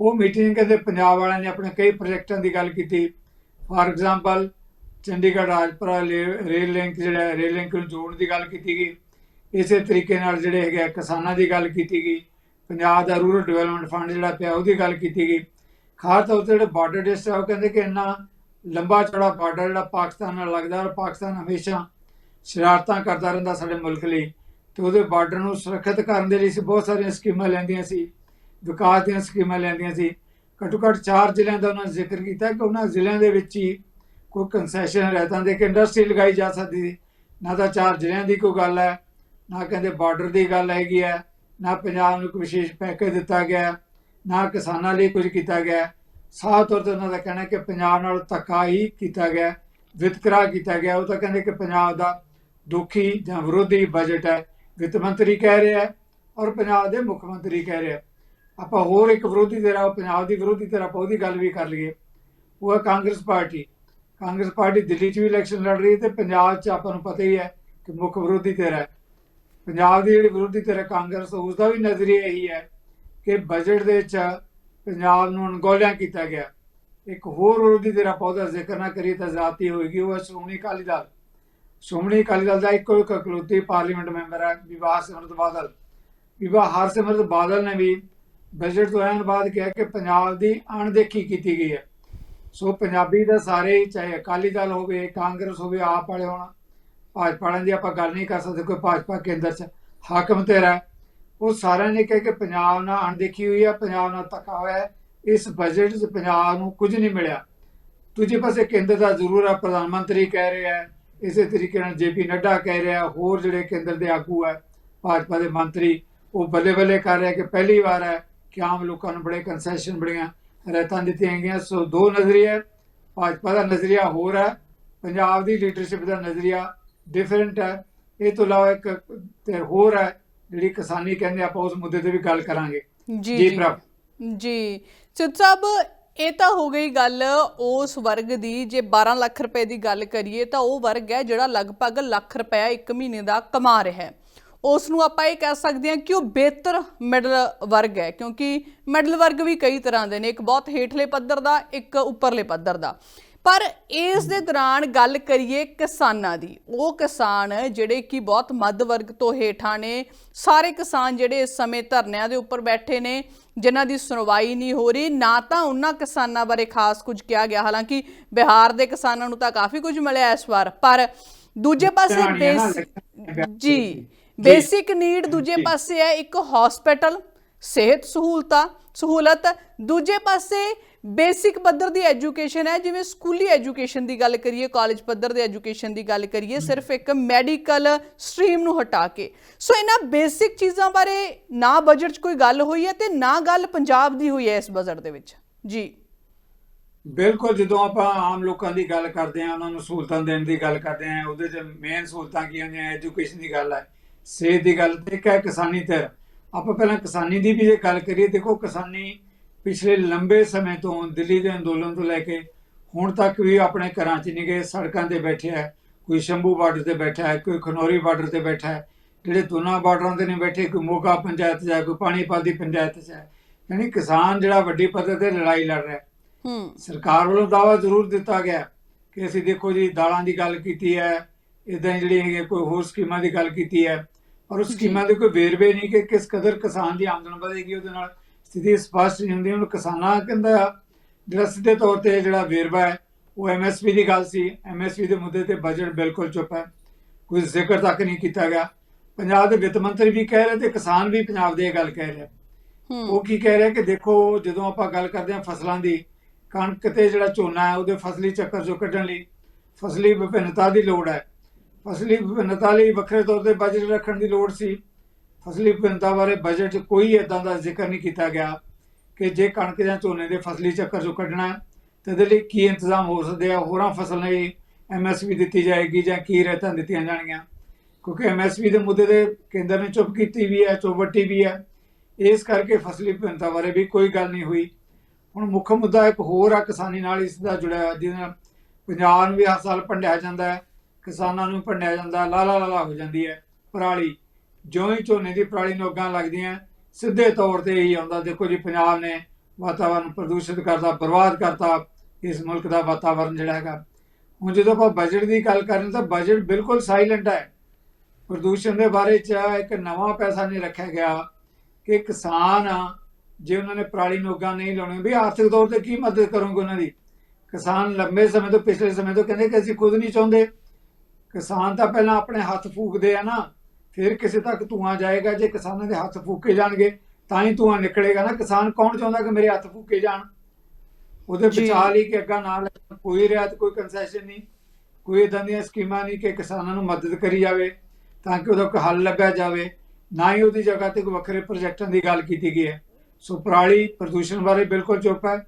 Speaker 2: ਉਹ ਮੀਟਿੰਗ ਕਹਿੰਦੇ ਪੰਜਾਬ ਵਾਲਿਆਂ ਨੇ ਆਪਣੇ ਕਈ ਪ੍ਰੋਜੈਕਟਾਂ ਦੀ ਗੱਲ ਕੀਤੀ। ਫਾਰ ਐਗਜ਼ਾਮਪਲ ਚੰਡੀਗੜ੍ਹ ਰਾਜਪੁਰਾ ਲੇ- ਰੇਲ ਲਿੰਕ ਜਿਹੜਾ ਰੇਲ ਲਿੰਕ ਨੂੰ ਜੋੜਨ ਦੀ ਗੱਲ ਕੀਤੀ ਗਈ। ਇਸੇ ਤਰੀਕੇ ਨਾਲ ਜਿਹੜੇ ਹੈਗੇ ਆ ਕਿਸਾਨਾਂ ਦੀ ਗੱਲ ਕੀਤੀ ਗਈ। ਪੰਜਾਬ ਦਾ ਰੂਰਲ ਡਿਵੈਲਪਮੈਂਟ ਫੰਡ ਜਿਹੜਾ ਪਿਆ, ਉਹਦੀ ਗੱਲ ਕੀਤੀ ਗਈ। ਖਾਸ ਤੌਰ ਤੇ ਜਿਹੜੇ ਬਾਰਡਰ ਡਿਸਟ੍ਰਿਕਟ ਉਹ ਕਹਿੰਦੇ ਕਿ ਇੰਨਾ ਲੰਬਾ ਚੌੜਾ ਬਾਰਡਰ ਜਿਹੜਾ ਪਾਕਿਸਤਾਨ ਨਾਲ ਲੱਗਦਾ ਔਰ ਪਾਕਿਸਤਾਨ ਹਮੇਸ਼ਾ ਸ਼ਰਾਰਤਾਂ ਕਰਦਾ ਰਹਿੰਦਾ ਸਾਡੇ ਮੁਲਕ ਲਈ। ਤੇ ਉਹਦੇ ਬਾਰਡਰ ਨੂੰ ਸੁਰੱਖਿਅਤ ਕਰਨ ਦੇ ਲਈ ਅਸੀਂ ਬਹੁਤ ਸਾਰੀਆਂ ਸਕੀਮਾਂ ਲੈਂਦੀਆਂ ਸੀ, ਵਿਕਾਸ ਦੀਆਂ ਸਕੀਮਾਂ ਲੈਂਦੀਆਂ ਸੀ। ਘੱਟੋ ਘੱਟ ਚਾਰ ਜ਼ਿਲ੍ਹਿਆਂ ਦਾ ਉਹਨਾਂ ਨੇ ਜ਼ਿਕਰ ਕੀਤਾ ਕਿ ਉਹਨਾਂ ਜ਼ਿਲ੍ਹਿਆਂ ਦੇ ਵਿੱਚ ਹੀ ਕੋਈ ਕੰਸੈਸ਼ਨ ਰਹਿਤਾਂ ਦੇ ਕਿ ਇੰਡਸਟਰੀ ਲਗਾਈ ਜਾ ਸਕਦੀ ਸੀ। ਨਾ ਤਾਂ ਚਾਰ ਜ਼ਿਲ੍ਹਿਆਂ ਦੀ ਕੋਈ ਗੱਲ ਹੈ, ਨਾ ਕਹਿੰਦੇ ਬਾਰਡਰ ਦੀ ਗੱਲ ਹੈਗੀ ਹੈ, ਨਾ ਪੰਜਾਬ ਨੂੰ ਕੋਈ ਵਿਸ਼ੇਸ਼ ਪੈਕੇਜ ਦਿੱਤਾ ਗਿਆ, ਨਾ ਕਿਸਾਨਾਂ ਲਈ ਕੁਝ ਕੀਤਾ ਗਿਆ। ਸਾਫ਼ ਤੌਰ ਤੇ ਉਹਨਾਂ ਦਾ ਕਹਿਣਾ ਕਿ ਪੰਜਾਬ ਨਾਲ ਧੱਕਾ ਹੀ ਕੀਤਾ ਗਿਆ ਵਿਤਕਰਾ ਕੀਤਾ ਗਿਆ ਉਹ ਤਾਂ ਕਹਿੰਦੇ ਕਿ ਪੰਜਾਬ ਦਾ ਦੁਖੀ ਜਾਂ ਵਿਰੋਧੀ ਬਜਟ ਹੈ। ਵਿੱਤ ਮੰਤਰੀ ਕਹਿ ਰਿਹਾ ਔਰ ਪੰਜਾਬ ਦੇ ਮੁੱਖ ਮੰਤਰੀ ਕਹਿ ਰਿਹਾ ਆਪਾਂ ਹੋਰ ਇੱਕ ਵਿਰੋਧੀ ਧਿਰ ਉਹ ਪੰਜਾਬ ਦੀ ਵਿਰੋਧੀ ਧਿਰ ਆਪਾਂ ਉਹਦੀ ਗੱਲ ਵੀ ਕਰ ਲਈਏ। ਉਹ ਹੈ ਕਾਂਗਰਸ ਪਾਰਟੀ। ਕਾਂਗਰਸ ਪਾਰਟੀ ਦਿੱਲੀ 'ਚ ਵੀ ਇਲੈਕਸ਼ਨ ਲੜ ਰਹੀ ਹੈ ਤੇ ਪੰਜਾਬ 'ਚ ਆਪਾਂ ਨੂੰ ਪਤਾ ਹੀ ਹੈ ਕਿ ਮੁੱਖ ਵਿਰੋਧੀ ਧਿਰ ਹੈ। ਪੰਜਾਬ ਦੀ ਜਿਹੜੀ ਵਿਰੋਧੀ ਧਿਰ ਹੈ ਕਾਂਗਰਸ, ਉਸ ਦਾ ਵੀ ਨਜ਼ਰੀਆ ਇਹੀ ਹੈ ਕਿ ਬਜਟ ਦੇ ਵਿੱਚ ਪੰਜਾਬ ਨੂੰ ਅਣਗੌਲਿਆ ਕੀਤਾ ਗਿਆ। ਇੱਕ ਹੋਰ ਵਿਰੋਧੀ ਧਿਰ ਪੌਦਾ ਜ਼ਿਕਰ ਨਾ ਕਰੀਏ ਤਾਂ ਜ਼ਾਤੀ ਹੋਏਗੀ ਉਹ ਹੈ ਸ਼੍ਰੋਮਣੀ ਅਕਾਲੀ ਦਲ। ਸ਼੍ਰੋਮਣੀ ਅਕਾਲੀ ਦਲ ਦਾ ਇੱਕੋ ਇੱਕ ਇਕਲੌਤੀ ਪਾਰਲੀਮੈਂਟ ਮੈਂਬਰ ਹੈ ਵਿਵਾਹ ਸਿਮਰਤ ਬਾਦਲ। ਵਿਵਾਹ ਹਰਸਿਮਰਤ ਬਾਦਲ ਨੇ ਵੀ ਬਜਟ ਤੋਂ ਐਨ ਬਾਅਦ ਕਿਹਾ ਕਿ ਪੰਜਾਬ ਦੀ ਅਣਦੇਖੀ ਕੀਤੀ ਗਈ ਹੈ। ਸੋ ਪੰਜਾਬੀ ਦਾ ਸਾਰੇ ਹੀ, ਚਾਹੇ ਅਕਾਲੀ ਦਲ ਹੋਵੇ ਕਾਂਗਰਸ ਹੋਵੇ ਆਪ ਵਾਲੇ ਹੋਣ ਭਾਜਪਾ ਵਾਲਿਆਂ ਦੀ ਆਪਾਂ ਗੱਲ ਨਹੀਂ ਕਰ ਸਕਦੇ ਕੋਈ ਭਾਜਪਾ ਕੇਂਦਰ 'ਚ ਹਾਕਮ ਤੇਰਾ ਹੈ। ਉਹ ਸਾਰਿਆਂ ਨੇ ਕਿਹਾ ਕਿ ਪੰਜਾਬ ਨਾਲ ਅਣਦੇਖੀ ਹੋਈ ਹੈ ਪੰਜਾਬ ਨਾਲ ਧੱਕਾ ਹੋਇਆ ਹੈ। ਇਸ ਬਜਟ 'ਚ ਪੰਜਾਬ ਨੂੰ ਕੁਝ ਨਹੀਂ ਮਿਲਿਆ। ਦੂਜੇ ਪਾਸੇ ਕੇਂਦਰ ਦਾ ਜ਼ਰੂਰ ਹੈ ਪ੍ਰਧਾਨ ਮੰਤਰੀ ਕਹਿ ਰਿਹਾ ਹੈ, ਇਸੇ ਤਰੀਕੇ ਨਾਲ ਜੇਪੀ ਨੱਡਾ ਕਹਿ ਰਿਹਾ ਹੋਰ ਜਿਹੜੇ ਕੇਂਦਰ ਦੇ ਆਗੂ ਹੈ, ਭਾਜਪਾ ਦੇ ਮੰਤਰੀ, ਉਹ ਬੱਲੇ ਬੱਲੇ ਕਰ ਰਿਹਾ ਕਿ ਪਹਿਲੀ ਵਾਰ ਹੈ ਕਿ ਆਮ ਲੋਕਾਂ ਨੂੰ ਬੜੇ ਕੰਸੈਸ਼ਨ ਬੜੀਆਂ ਰਹਿਤਾਂ ਦਿੱਤੀਆਂ ਗਈਆਂ। ਸੋ ਦੋ ਨਜ਼ਰੀਏ, ਭਾਜਪਾ ਦਾ ਨਜ਼ਰੀਆ ਹੋਰ ਹੈ, ਪੰਜਾਬ ਦੀ ਲੀਡਰਸ਼ਿਪ ਦਾ ਨਜ਼ਰੀਆ ਡਿਫਰੈਂਟ ਹੈ। ਇਹ ਤੋਂ ਇਲਾਵਾ ਇੱਕ ਤੇ ਹੋਰ ਹੈ ਜਿਹੜੀ ਕਿਸਾਨੀ ਕਹਿੰਦੇ ਆਪਾਂ ਉਸ ਮੁੱਦੇ ਤੇ ਵੀ ਗੱਲ ਕਰਾਂਗੇ।
Speaker 1: ਜੀ
Speaker 2: ਜੀ
Speaker 1: ਜੀ।
Speaker 2: ਪ੍ਰਭ।
Speaker 1: ਜੀ। ਸਿੱਧ ਸਾਹਿਬ ਇਹ ਤਾਂ ਹੋ ਗਈ ਗੱਲ ਉਸ ਵਰਗ ਦੀ ਜੇ 12 ਲੱਖ ਰੁਪਏ ਦੀ ਗੱਲ ਕਰੀਏ ਤਾਂ ਉਹ ਵਰਗ ਹੈ ਜਿਹੜਾ ਲਗਭਗ ਲੱਖ ਰੁਪਇਆ ਇੱਕ ਮਹੀਨੇ ਦਾ ਕਮਾ ਰਿਹਾ ਹੈ। ਉਸ ਨੂੰ ਆਪਾਂ ਇਹ ਕਹਿ ਸਕਦੇ ਹਾਂ ਕਿ ਉਹ ਬਿਹਤਰ ਮਿਡਲ ਵਰਗ ਹੈ ਕਿਉਂਕਿ ਮਿਡਲ ਵਰਗ ਵੀ ਕਈ ਤਰ੍ਹਾਂ ਦੇ ਨੇ ਇੱਕ ਬਹੁਤ ਹੇਠਲੇ ਪੱਧਰ ਦਾ ਇੱਕ ਉੱਪਰਲੇ ਪੱਧਰ ਦਾ। ਪਰ ਇਸ ਦੇ ਦੌਰਾਨ ਗੱਲ ਕਰੀਏ ਕਿਸਾਨਾਂ ਦੀ। ਉਹ ਕਿਸਾਨ ਜਿਹੜੇ ਕਿ ਬਹੁਤ ਮੱਧ ਵਰਗ ਤੋਂ ਹੇਠਾਂ ਨੇ ਸਾਰੇ ਕਿਸਾਨ ਜਿਹੜੇ ਇਸ ਸਮੇਂ ਧਰਨਿਆਂ ਦੇ ਉੱਪਰ ਬੈਠੇ ਨੇ ਜਿਨ੍ਹਾਂ ਦੀ ਸੁਣਵਾਈ ਨਹੀਂ ਹੋ ਰਹੀ। ਨਾ ਤਾਂ ਉਹਨਾਂ ਕਿਸਾਨਾਂ ਬਾਰੇ ਖਾਸ ਕੁਝ ਕਿਹਾ ਗਿਆ। ਹਾਲਾਂਕਿ ਬਿਹਾਰ ਦੇ ਕਿਸਾਨਾਂ ਨੂੰ ਤਾਂ ਕਾਫੀ ਕੁਝ ਮਿਲਿਆ ਇਸ ਵਾਰ ਪਰ ਦੂਜੇ ਪਾਸੇ ਬੇਸ ਜੀ। ਬੇਸਿਕ ਨੀਡ ਦੂਜੇ। ਪਾਸੇ ਹੈ ਇੱਕ ਹਸਪੀਟਲ ਸਿਹਤ ਸਹੂਲਤਾਂ ਸਹੂਲਤ। ਦੂਜੇ ਪਾਸੇ ਬੇਸਿਕ ਪੱਧਰ ਦੀ ਐਜੂਕੇਸ਼ਨ ਹੈ ਜਿਵੇਂ ਸਕੂਲੀ ਐਜੂਕੇਸ਼ਨ ਦੀ ਗੱਲ ਕਰੀਏ ਕਾਲਜ ਪੱਧਰ ਦੇ ਐਜੂਕੇਸ਼ਨ ਦੀ ਗੱਲ ਕਰੀਏ ਸਿਰਫ ਇੱਕ ਮੈਡੀਕਲ ਸਟਰੀਮ ਨੂੰ ਹਟਾ ਕੇ। ਸੋ ਇਹਨਾਂ ਬੇਸਿਕ ਚੀਜ਼ਾਂ ਬਾਰੇ ਨਾ ਬਜਟ 'ਚ ਕੋਈ ਗੱਲ ਹੋਈ ਹੈ ਤੇ ਨਾ ਗੱਲ ਪੰਜਾਬ ਦੀ ਹੋਈ ਹੈ ਇਸ ਬਜਟ ਦੇ ਵਿੱਚ? ਜੀ।
Speaker 2: ਬਿਲਕੁਲ ਜਦੋਂ ਆਪਾਂ ਆਮ ਲੋਕਾਂ ਦੀ ਗੱਲ ਕਰਦੇ ਆ ਉਹਨਾਂ ਨੂੰ ਸਹੂਲਤਾਂ ਦੇਣ ਦੀ ਗੱਲ ਕਰਦੇ ਆ ਉਹਦੇ 'ਚ ਮੇਨ ਸਹੂਲਤਾਂ ਕੀ ਹੁੰਦੀਆਂ? ਐਜੂਕੇਸ਼ਨ ਦੀ ਗੱਲ ਹੈ ਸਿਹਤ ਦੀ ਗੱਲ ਤੇ ਇੱਕ ਹੈ ਕਿਸਾਨੀ ਤੇ। ਆਪਾਂ ਪਹਿਲਾਂ ਕਿਸਾਨੀ ਦੀ ਵੀ ਜੇ ਗੱਲ ਕਰੀਏ ਦੇਖੋ ਕਿਸਾਨੀ ਪਿਛਲੇ ਲੰਬੇ ਸਮੇਂ ਤੋਂ ਦਿੱਲੀ ਦੇ ਅੰਦੋਲਨ ਤੋਂ ਲੈ ਕੇ ਹੁਣ ਤੱਕ ਵੀ ਆਪਣੇ ਘਰਾਂ 'ਚ ਨਹੀਂ ਗਏ ਸੜਕਾਂ ਤੇ ਬੈਠੇ ਹੈ। ਕੋਈ ਸ਼ੰਭੂ ਬਾਰਡਰ ਤੇ ਬੈਠਾ ਹੈ ਕੋਈ ਖਨੌਰੀ ਬਾਰਡਰ ਤੇ ਬੈਠਾ ਹੈ। ਜਿਹੜੇ ਦੋਨਾਂ ਬਾਰਡਰਾਂ ਤੇ ਨਹੀਂ ਬੈਠੇ ਕੋਈ ਮੋਗਾ ਪੰਚਾਇਤ 'ਚ ਹੈ ਕੋਈ ਪਾਣੀਪਤ ਦੀ ਪੰਚਾਇਤ 'ਚ ਹੈ। ਯਾਨੀ ਕਿਸਾਨ ਜਿਹੜਾ ਵੱਡੀ ਪੱਧਰ ਤੇ ਲੜਾਈ ਲੜ ਰਿਹਾ ਹੈ। ਸਰਕਾਰ ਵੱਲੋਂ ਦਾਵਾ ਜ਼ਰੂਰ ਦਿੱਤਾ ਗਿਆ ਕਿ ਅਸੀਂ ਦੇਖੋ ਜੀ ਦਾਲਾਂ ਦੀ ਗੱਲ ਕੀਤੀ ਹੈ ਇਦਾਂ ਜਿਹੜੀ ਹੈਗੀ ਕੋਈ ਹੋਰ ਸਕੀਮਾਂ ਦੀ ਗੱਲ ਕੀਤੀ ਹੈ। ਪਰ ਉਸ। ਸਕੀਮਾਂ ਦੇ ਕੋਈ ਵੇਰਵੇ ਨਹੀਂ ਕਿ ਕਿਸ ਕਦਰ ਕਿਸਾਨ ਦੀ ਆਮਦਨ ਵਧੇਗੀ ਉਹਦੇ ਨਾਲ। ਸਥਿਤੀ ਸਪਸ਼ਟ ਨਹੀਂ ਹੁੰਦੀ ਉਹਨੂੰ ਕਿਸਾਨਾਂ ਕਹਿੰਦਾ ਜਿਹੜਾ ਸਿੱਧੇ ਤੌਰ ਤੇ ਜਿਹੜਾ ਵੇਰਵਾ ਹੈ ਉਹ ਐਮਐਸਪੀ ਦੀ ਗੱਲ ਸੀ। ਐਮਐਸਪੀ ਦੇ ਮੁੱਦੇ ਤੇ ਬਜਟ ਬਿਲਕੁਲ ਚੁੱਪ ਹੈ। ਕੋਈ ਜ਼ਿਕਰ ਤੱਕ ਨਹੀਂ ਕੀਤਾ ਗਿਆ। ਪੰਜਾਬ ਦੇ ਵਿੱਤ ਮੰਤਰੀ ਵੀ ਕਹਿ ਰਹੇ ਤੇ ਕਿਸਾਨ ਵੀ ਪੰਜਾਬ ਦੇ ਇਹ ਗੱਲ ਕਹਿ ਰਿਹਾ। ਉਹ ਕੀ ਕਹਿ ਰਿਹਾ ਕਿ ਦੇਖੋ ਜਦੋਂ ਆਪਾਂ ਗੱਲ ਕਰਦੇ ਹਾਂ ਫਸਲਾਂ ਦੀ ਕਣਕ ਤੇ ਜਿਹੜਾ ਝੋਨਾ ਹੈ ਉਹਦੇ ਫਸਲੀ ਚੱਕਰ ਚੋਂ ਕੱਢਣ ਲਈ ਫਸਲੀ ਵਿਭਿੰਨਤਾ ਦੀ ਲੋੜ ਹੈ। ਫਸਲੀ ਵਿਭਿੰਨਤਾ ਲਈ ਵੱਖਰੇ ਤੌਰ ਤੇ ਬਜਟ ਰੱਖਣ ਦੀ ਲੋੜ ਸੀ। ਫਸਲੀ ਵਿਭਿੰਨਤਾ ਬਾਰੇ ਬਜਟ 'ਚ ਕੋਈ ਇਦਾਂ ਦਾ ਜ਼ਿਕਰ ਨਹੀਂ ਕੀਤਾ ਗਿਆ ਕਿ ਜੇ ਕਣਕ ਜਾਂ ਝੋਨੇ ਦੇ ਫਸਲੀ ਚੱਕਰ ਚੋਂ ਕੱਢਣਾ ਹੈ ਤੇ ਇਹਦੇ ਲਈ ਕੀ ਇੰਤਜ਼ਾਮ ਹੋ ਸਕਦੇ ਆ? ਹੋਰਾਂ ਫਸਲਾਂ ਲਈ ਐਮਐਸਪੀ ਦਿੱਤੀ ਜਾਏਗੀ ਜਾਂ ਕੀ ਰਹਿਤਾਂ ਦਿੱਤੀਆਂ ਜਾਣਗੀਆਂ? ਕਿਉਂਕਿ ਐਮਐਸਪੀ ਦੇ ਮੁੱਦੇ ਤੇ ਕੇਂਦਰ ਨੇ ਚੁੱਪ ਕੀਤੀ ਵੀ ਹੈ ਚੌਵੱਟੀ ਵੀ ਹੈ। ਇਸ ਕਰਕੇ ਫਸਲੀ ਵਿਭਿੰਨਤਾ ਬਾਰੇ ਵੀ ਕੋਈ ਗੱਲ ਨਹੀਂ ਹੋਈ। ਹੁਣ ਮੁੱਖ ਮੁੱਦਾ ਇੱਕ ਹੋਰ ਆ ਕਿਸਾਨੀ ਨਾਲ ਇਸ ਦਾ ਜੁੜਿਆ ਹੋਇਆ, ਜਿਹਦੇ ਨਾਲ ਪੰਜਾਬ ਨੂੰ ਵੀ ਹਰ ਸਾਲ ਭੰਡਿਆ ਜਾਂਦਾ ਹੈ ਕਿਸਾਨਾਂ ਨੂੰ ਭੰਡਿਆ ਜਾਂਦਾ ਲਾਲਾ ਲਾਲਾ ਹੋ ਜਾਂਦੀ ਹੈ ਪਰਾਲੀ। ਜਿਉਂ ਹੀ ਝੋਨੇ ਦੀ ਪਰਾਲੀ ਨੂੰ ਅੱਗਾਂ ਲੱਗਦੀਆਂ ਸਿੱਧੇ ਤੌਰ ਤੇ ਇਹੀ ਆਉਂਦਾ। ਦੇਖੋ ਜੀ ਪੰਜਾਬ ਨੇ ਵਾਤਾਵਰਨ ਪ੍ਰਦੂਸ਼ਿਤ ਕਰਤਾ ਬਰਬਾਦ ਕਰਤਾ ਇਸ ਮੁਲਕ ਦਾ ਵਾਤਾਵਰਨ ਜਿਹੜਾ ਹੈਗਾ। ਹੁਣ ਜਦੋਂ ਆਪਾਂ ਬਜਟ ਦੀ ਗੱਲ ਕਰਾਂ ਤਾਂ ਬਜਟ ਬਿਲਕੁਲ ਸਾਇਲੈਂਟ ਹੈ। ਪ੍ਰਦੂਸ਼ਣ ਦੇ ਬਾਰੇ ਚ ਇੱਕ ਨਵਾਂ ਪੈਸਾ ਨਹੀਂ ਰੱਖਿਆ ਗਿਆ ਕਿ ਕਿਸਾਨ ਆ, ਜੇ ਉਹਨਾਂ ਨੇ ਪਰਾਲੀ ਨੂੰ ਨਹੀਂ ਲਾਉਣੀ ਵੀ ਆਰਥਿਕ ਤੌਰ ਤੇ ਕੀ ਮਦਦ ਕਰੋਗੇ ਉਹਨਾਂ ਦੀ? ਕਿਸਾਨ ਲੰਬੇ ਸਮੇਂ ਤੋਂ ਪਿਛਲੇ ਸਮੇਂ ਤੋਂ ਕਹਿੰਦੇ ਕਿ ਅਸੀਂ ਖੁਦ ਨਹੀਂ ਚਾਹੁੰਦੇ। ਕਿਸਾਨ ਤਾਂ ਪਹਿਲਾਂ ਆਪਣੇ ਹੱਥ ਫੂਕਦੇ ਆ ਨਾ। ਫਿਰ ਕਿਸੇ ਤੱਕ ਧੂਆਂ ਜਾਏਗਾ ਜੇ ਕਿਸਾਨਾਂ ਦੇ ਹੱਥ ਫੂਕੇ ਜਾਣਗੇ ਤਾਂ ਹੀ ਧੂਆਂ ਨਿਕਲੇਗਾ ਨਾ। ਕਿਸਾਨ ਕੌਣ ਚਾਹੁੰਦਾ ਕਿ ਮੇਰੇ ਹੱਥ ਫੂਕੇ ਜਾਣ? ਉਹਦੇ। ਬਚਾ ਲਈ ਕਿ ਅੱਗਾ ਨਾ ਲੱਗਣ ਕੋਈ ਰਿਆਇਤ ਕੋਈ ਕੰਸੈਸ਼ਨ ਨਹੀਂ। ਕੋਈ ਇਦਾਂ ਦੀਆਂ ਸਕੀਮਾਂ ਨਹੀਂ ਕਿ ਕਿਸਾਨਾਂ ਨੂੰ ਮਦਦ ਕਰੀ ਜਾਵੇ ਤਾਂ ਕਿ ਉਹਦਾ ਕੋਈ ਹੱਲ ਲੱਭਿਆ ਜਾਵੇ। ਨਾ ਹੀ ਉਹਦੀ ਜਗ੍ਹਾ ਤੇ ਕੋਈ ਵੱਖਰੇ ਪ੍ਰੋਜੈਕਟਾਂ ਦੀ ਗੱਲ ਕੀਤੀ ਗਈ ਹੈ। ਸੋ ਪਰਾਲੀ ਪ੍ਰਦੂਸ਼ਣ ਬਾਰੇ ਬਿਲਕੁਲ ਚੁੱਪ ਹੈ।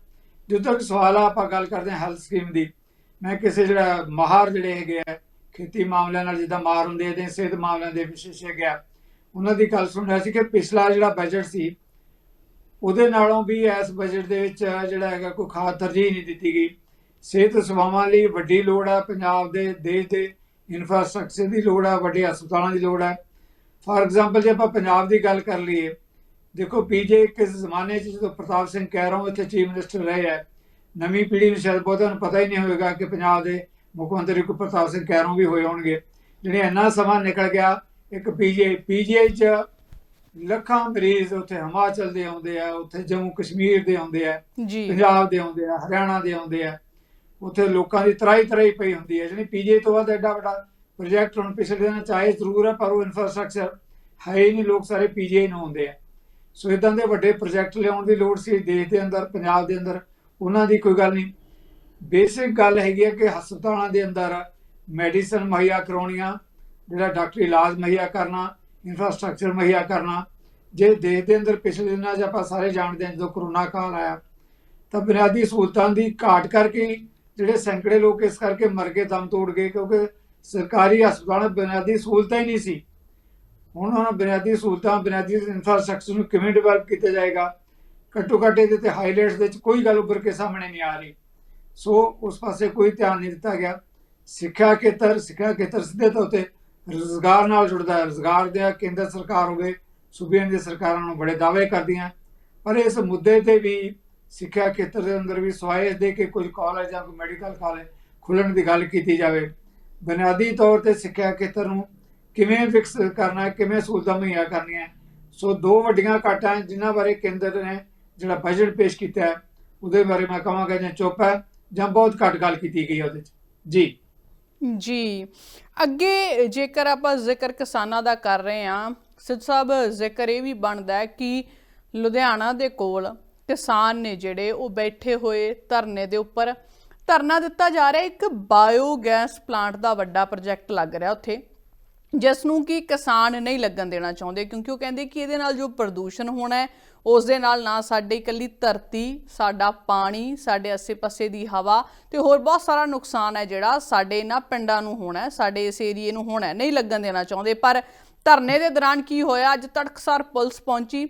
Speaker 2: ਜਦੋਂ ਤੱਕ ਸਵਾਲ ਆ ਆਪਾਂ ਗੱਲ ਕਰਦੇ ਹਾਂ ਹੈਲਥ ਸਕੀਮ ਦੀ। ਮੈਂ ਕਿਸੇ ਜਿਹੜਾ ਮਾਹਰ ਜਿਹੜੇ ਹੈਗੇ ਆ ਖੇਤੀ ਮਾਮਲਿਆਂ ਨਾਲ ਜਿੱਦਾਂ ਮਾਰ ਹੁੰਦੇ ਆ ਸਿਹਤ ਮਾਮਲਿਆਂ ਦੇ ਵਿਸ਼ੇਸ਼জ্ञ ਆ। ਉਹਨਾਂ ਦੀ ਗੱਲ ਸੁਣ ਰਿਹਾ ਸੀ ਕਿ ਪਿਛਲਾ ਜਿਹੜਾ ਬਜਟ ਸੀ, ਉਹਦੇ ਨਾਲੋਂ ਵੀ ਇਸ ਬਜਟ ਦੇ ਵਿੱਚ ਜਿਹੜਾ ਹੈਗਾ ਕੋਈ ਖਾਸ ਤਰਜੀਹ ਨਹੀਂ ਦਿੱਤੀ ਗਈ। ਸਿਹਤ ਸੇਵਾਵਾਂ ਲਈ ਵੱਡੀ ਲੋੜ ਹੈ ਪੰਜਾਬ ਦੇ ਦੇਸ਼ ਦੇ ਇਨਫਰਾਸਟ੍ਰਕਚਰ ਦੀ ਲੋੜ ਹੈ ਵੱਡੇ ਹਸਪਤਾਲਾਂ ਦੀ ਲੋੜ ਹੈ ਫਾਰ ਐਗਜ਼ਾਮਪਲ ਜੇ ਆਪਾਂ ਪੰਜਾਬ ਦੀ ਗੱਲ ਕਰ ਲਈਏ, ਦੇਖੋ ਪੀਜੇ ਕਿਸ ਜ਼ਮਾਨੇ 'ਚ ਜਦੋਂ ਪ੍ਰਤਾਪ ਸਿੰਘ ਕਹਿਰੋਂ ਇੱਥੇ ਚੀਫ ਮਿਨਿਸਟਰ ਰਹੇ ਹੈ ਨਵੀਂ ਪੀੜ੍ਹੀ ਨੂੰ ਸ਼ਾਇਦ ਬਹੁਤਿਆਂ ਨੂੰ ਪਤਾ ਹੀ ਨਹੀਂ ਹੋਵੇਗਾ ਕਿ ਪੰਜਾਬ ਦੇ ਮੁੱਖ ਮੰਤਰੀ ਕੋ ਪ੍ਰਤਾਪ ਸਿੰਘ ਕਹਿਰੋਂ ਵੀ ਹੋਏ ਹੋਣਗੇ। ਜਿਹੜੇ ਇੰਨਾ ਸਮਾਂ ਨਿਕਲ ਗਿਆ ਇੱਕ ਪੀਜੇ ਪੀਜੀਆਈ 'ਚ ਲੱਖਾਂ ਮਰੀਜ਼ ਉੱਥੇ ਹਿਮਾਚਲ ਦੇ ਆਉਂਦੇ ਆ ਉੱਥੇ ਜੰਮੂ ਕਸ਼ਮੀਰ ਦੇ ਆਉਂਦੇ ਆ ਪੰਜਾਬ ਦੇ ਆਉਂਦੇ ਆ ਹਰਿਆਣਾ ਦੇ ਆਉਂਦੇ ਆ। ਉੱਥੇ ਲੋਕਾਂ ਦੀ ਤਰਾਈ ਤਰਾਈ ਪਈ ਹੁੰਦੀ ਹੈ ਜਿਹੜੀ ਪੀਜੇ ਤੋਂ ਬਾਅਦ ਐਡਾ ਵੱਡਾ ਪ੍ਰੋਜੈਕਟ ਹੁਣ ਪਿਛਲੇ ਦਿਨਾਂ ਚਾਹੇ ਜ਼ਰੂਰ ਹੈ ਪਰ ਉਹ ਇਨਫਰਾਸਟ੍ਰਕਚਰ ਹੈ ਹੀ ਨਹੀਂ। ਲੋਕ ਸਾਰੇ ਪੀਜੇ ਨੂੰ ਆਉਂਦੇ ਆ। ਸੋ ਇਦਾਂ ਦੇ ਵੱਡੇ ਪ੍ਰੋਜੈਕਟ ਲਿਆਉਣ ਦੀ ਲੋੜ ਸੀ। ਦੇਸ਼ ਦੇ ਅੰਦਰ ਪੰਜਾਬ ਦੇ ਅੰਦਰ ਉਹਨਾਂ ਦੀ ਕੋਈ ਗੱਲ ਨਹੀਂ। ਬੇਸਿਕ ਗੱਲ ਹੈਗੀ ਹੈ ਕਿ ਹਸਪਤਾਲਾਂ ਦੇ ਅੰਦਰ ਮੈਡੀਸਨ ਮੁਹੱਈਆ ਕਰਾਉਣੀਆਂ, ਜਿਹੜਾ ਡਾਕਟਰੀ ਇਲਾਜ ਮੁਹੱਈਆ ਕਰਨਾ ਇਨਫਰਾਸਟ੍ਰਕਚਰ ਮੁਹੱਈਆ ਕਰਨਾ, ਜੇ ਦੇਸ਼ ਦੇ ਅੰਦਰ ਪਿਛਲੇ ਦਿਨਾਂ 'ਚ ਆਪਾਂ ਸਾਰੇ ਜਾਣਦੇ ਹਾਂ ਜਦੋਂ ਕਰੋਨਾ ਕਾਲ ਆਇਆ, ਤਾਂ ਬੁਨਿਆਦੀ ਸਹੂਲਤਾਂ ਦੀ ਘਾਟ ਕਰਕੇ ਜਿਹੜੇ ਸੈਂਕੜੇ ਲੋਕ ਇਸ ਕਰਕੇ ਮਰ ਗਏ, ਦਮ ਤੋੜ ਗਏ, ਕਿਉਂਕਿ ਸਰਕਾਰੀ ਹਸਪਤਾਲਾਂ ਬੁਨਿਆਦੀ ਸਹੂਲਤਾਂ ਹੀ ਨਹੀਂ ਸੀ। ਹੁਣ ਉਹਨਾਂ ਬੁਨਿਆਦੀ ਸਹੂਲਤਾਂ, ਬੁਨਿਆਦੀ ਇਨਫਰਾਸਟ੍ਰਕਚਰ ਨੂੰ ਕਿਵੇਂ ਡਿਵੈਲਪ ਕੀਤਾ ਜਾਏਗਾ ਘੱਟੋ ਘੱਟ ਇਹਦੇ ਤੇ ਹਾਈਲਾਈਟਸ ਦੇ ਵਿੱਚ ਕੋਈ ਗੱਲ ਉੱਭਰ ਕੇ ਸਾਹਮਣੇ ਨਹੀਂ ਆ ਰਹੀ। ਸੋ ਉਸ ਪਾਸੇ ਕੋਈ ਧਿਆਨ ਨਹੀਂ ਦਿੱਤਾ ਗਿਆ। ਸਿੱਖਿਆ ਖੇਤਰ ਸਿੱਖਿਆ ਖੇਤਰ ਸਿੱਧੇ ਤੌਰ ਤੇ ਰੁਜ਼ਗਾਰ ਨਾਲ ਜੁੜਦਾ ਹੈ। ਰੁਜ਼ਗਾਰ ਦੇ ਕੇਂਦਰ ਸਰਕਾਰ ਹੋਵੇ ਸੂਬਿਆਂ ਦੀਆਂ ਸਰਕਾਰਾਂ ਨੂੰ ਬੜੇ ਦਾਅਵੇ ਕਰਦੀਆਂ ਪਰ ਇਸ ਮੁੱਦੇ ਤੇ ਵੀ ਸਿੱਖਿਆ ਖੇਤਰ ਦੇ ਅੰਦਰ ਵੀ ਸਵਾਏ ਦੇ ਕੇ ਕੁਝ ਕਾਲਜ ਜਾਂ ਕੋਈ ਮੈਡੀਕਲ ਕਾਲਜ ਖੁੱਲਣ ਦੀ ਗੱਲ ਕੀਤੀ ਜਾਵੇ, ਬੁਨਿਆਦੀ ਤੌਰ ਤੇ ਸਿੱਖਿਆ ਖੇਤਰ ਨੂੰ ਕਿਵੇਂ ਫਿਕਸ ਕਰਨਾ ਕਿਵੇਂ ਸਹੂਲਤਾਂ ਮੁਹੱਈਆ ਕਰਨੀਆਂ ਸੋ ਦੋ ਵੱਡੀਆਂ ਘਾਟਾਂ ਜਿਨ੍ਹਾਂ ਬਾਰੇ ਕੇਂਦਰ ਨੇ ਜਿਹੜਾ ਬਜਟ ਪੇਸ਼ ਕੀਤਾ ਹੈ, ਉਹਦੇ ਬਾਰੇ ਮੈਂ ਕਹਾਂਗਾ ਜਾਂ ਚੁੱਪ ਹੈ। ਜਾਂ ਬਹੁਤ ਘੱਟ ਗੱਲ ਕੀਤੀ ਗਈ ਹੈ ਉਹਦੇ 'ਚ। ਜੀ।
Speaker 1: ਜੀ। ਅੱਗੇ ਜੇਕਰ ਆਪਾਂ ਜ਼ਿਕਰ ਕਿਸਾਨਾਂ ਦਾ ਕਰ ਰਹੇ ਹਾਂ, ਸਿੱਧ ਸਾਹਿਬ, ਜ਼ਿਕਰ ਇਹ ਵੀ ਬਣਦਾ ਹੈ ਕਿ ਲੁਧਿਆਣਾ ਦੇ ਕੋਲ ਕਿਸਾਨ ਨੇ ਜਿਹੜੇ, ਉਹ ਬੈਠੇ ਹੋਏ ਧਰਨੇ ਦੇ ਉੱਪਰ ਧਰਨਾ ਦਿੱਤਾ ਜਾ ਰਿਹਾ, ਇੱਕ ਬਾਇਓ ਗੈਸ ਪਲਾਂਟ ਦਾ ਵੱਡਾ ਪ੍ਰੋਜੈਕਟ ਲੱਗ ਰਿਹਾ ਉੱਥੇ, ਜਿਸ ਨੂੰ ਕਿ ਕਿਸਾਨ ਨਹੀਂ ਲੱਗਣ ਦੇਣਾ ਚਾਹੁੰਦੇ, ਕਿਉਂਕਿ ਉਹ ਕਹਿੰਦੇ ਕਿ ਇਹਦੇ ਨਾਲ ਜੋ ਪ੍ਰਦੂਸ਼ਣ ਹੋਣਾ ਹੈ ਉਸ ਦੇ ਨਾਲ ਨਾ ਸਾਡੀ ਇਕੱਲੀ ਧਰਤੀ, ਸਾਡਾ ਪਾਣੀ, ਸਾਡੇ ਆਸੇ-ਪਾਸੇ ਦੀ ਹਵਾ ਤੇ ਹੋਰ ਬਹੁਤ ਸਾਰਾ ਨੁਕਸਾਨ ਹੈ ਜਿਹੜਾ ਸਾਡੇ ਇਹਨਾਂ ਪਿੰਡਾਂ ਨੂੰ ਹੋਣਾ ਹੈ, ਸਾਡੇ ਇਸ ਏਰੀਏ ਨੂੰ ਹੋਣਾ ਹੈ। ਨਹੀਂ ਲੱਗਣ ਦੇਣਾ ਚਾਹੁੰਦੇ, ਪਰ ਧਰਨੇ ਦੇ ਦੌਰਾਨ ਕੀ ਹੋਇਆ? ਅੱਜ ਤੜਕਸਾਰ ਪੁਲਿਸ ਪਹੁੰਚੀ।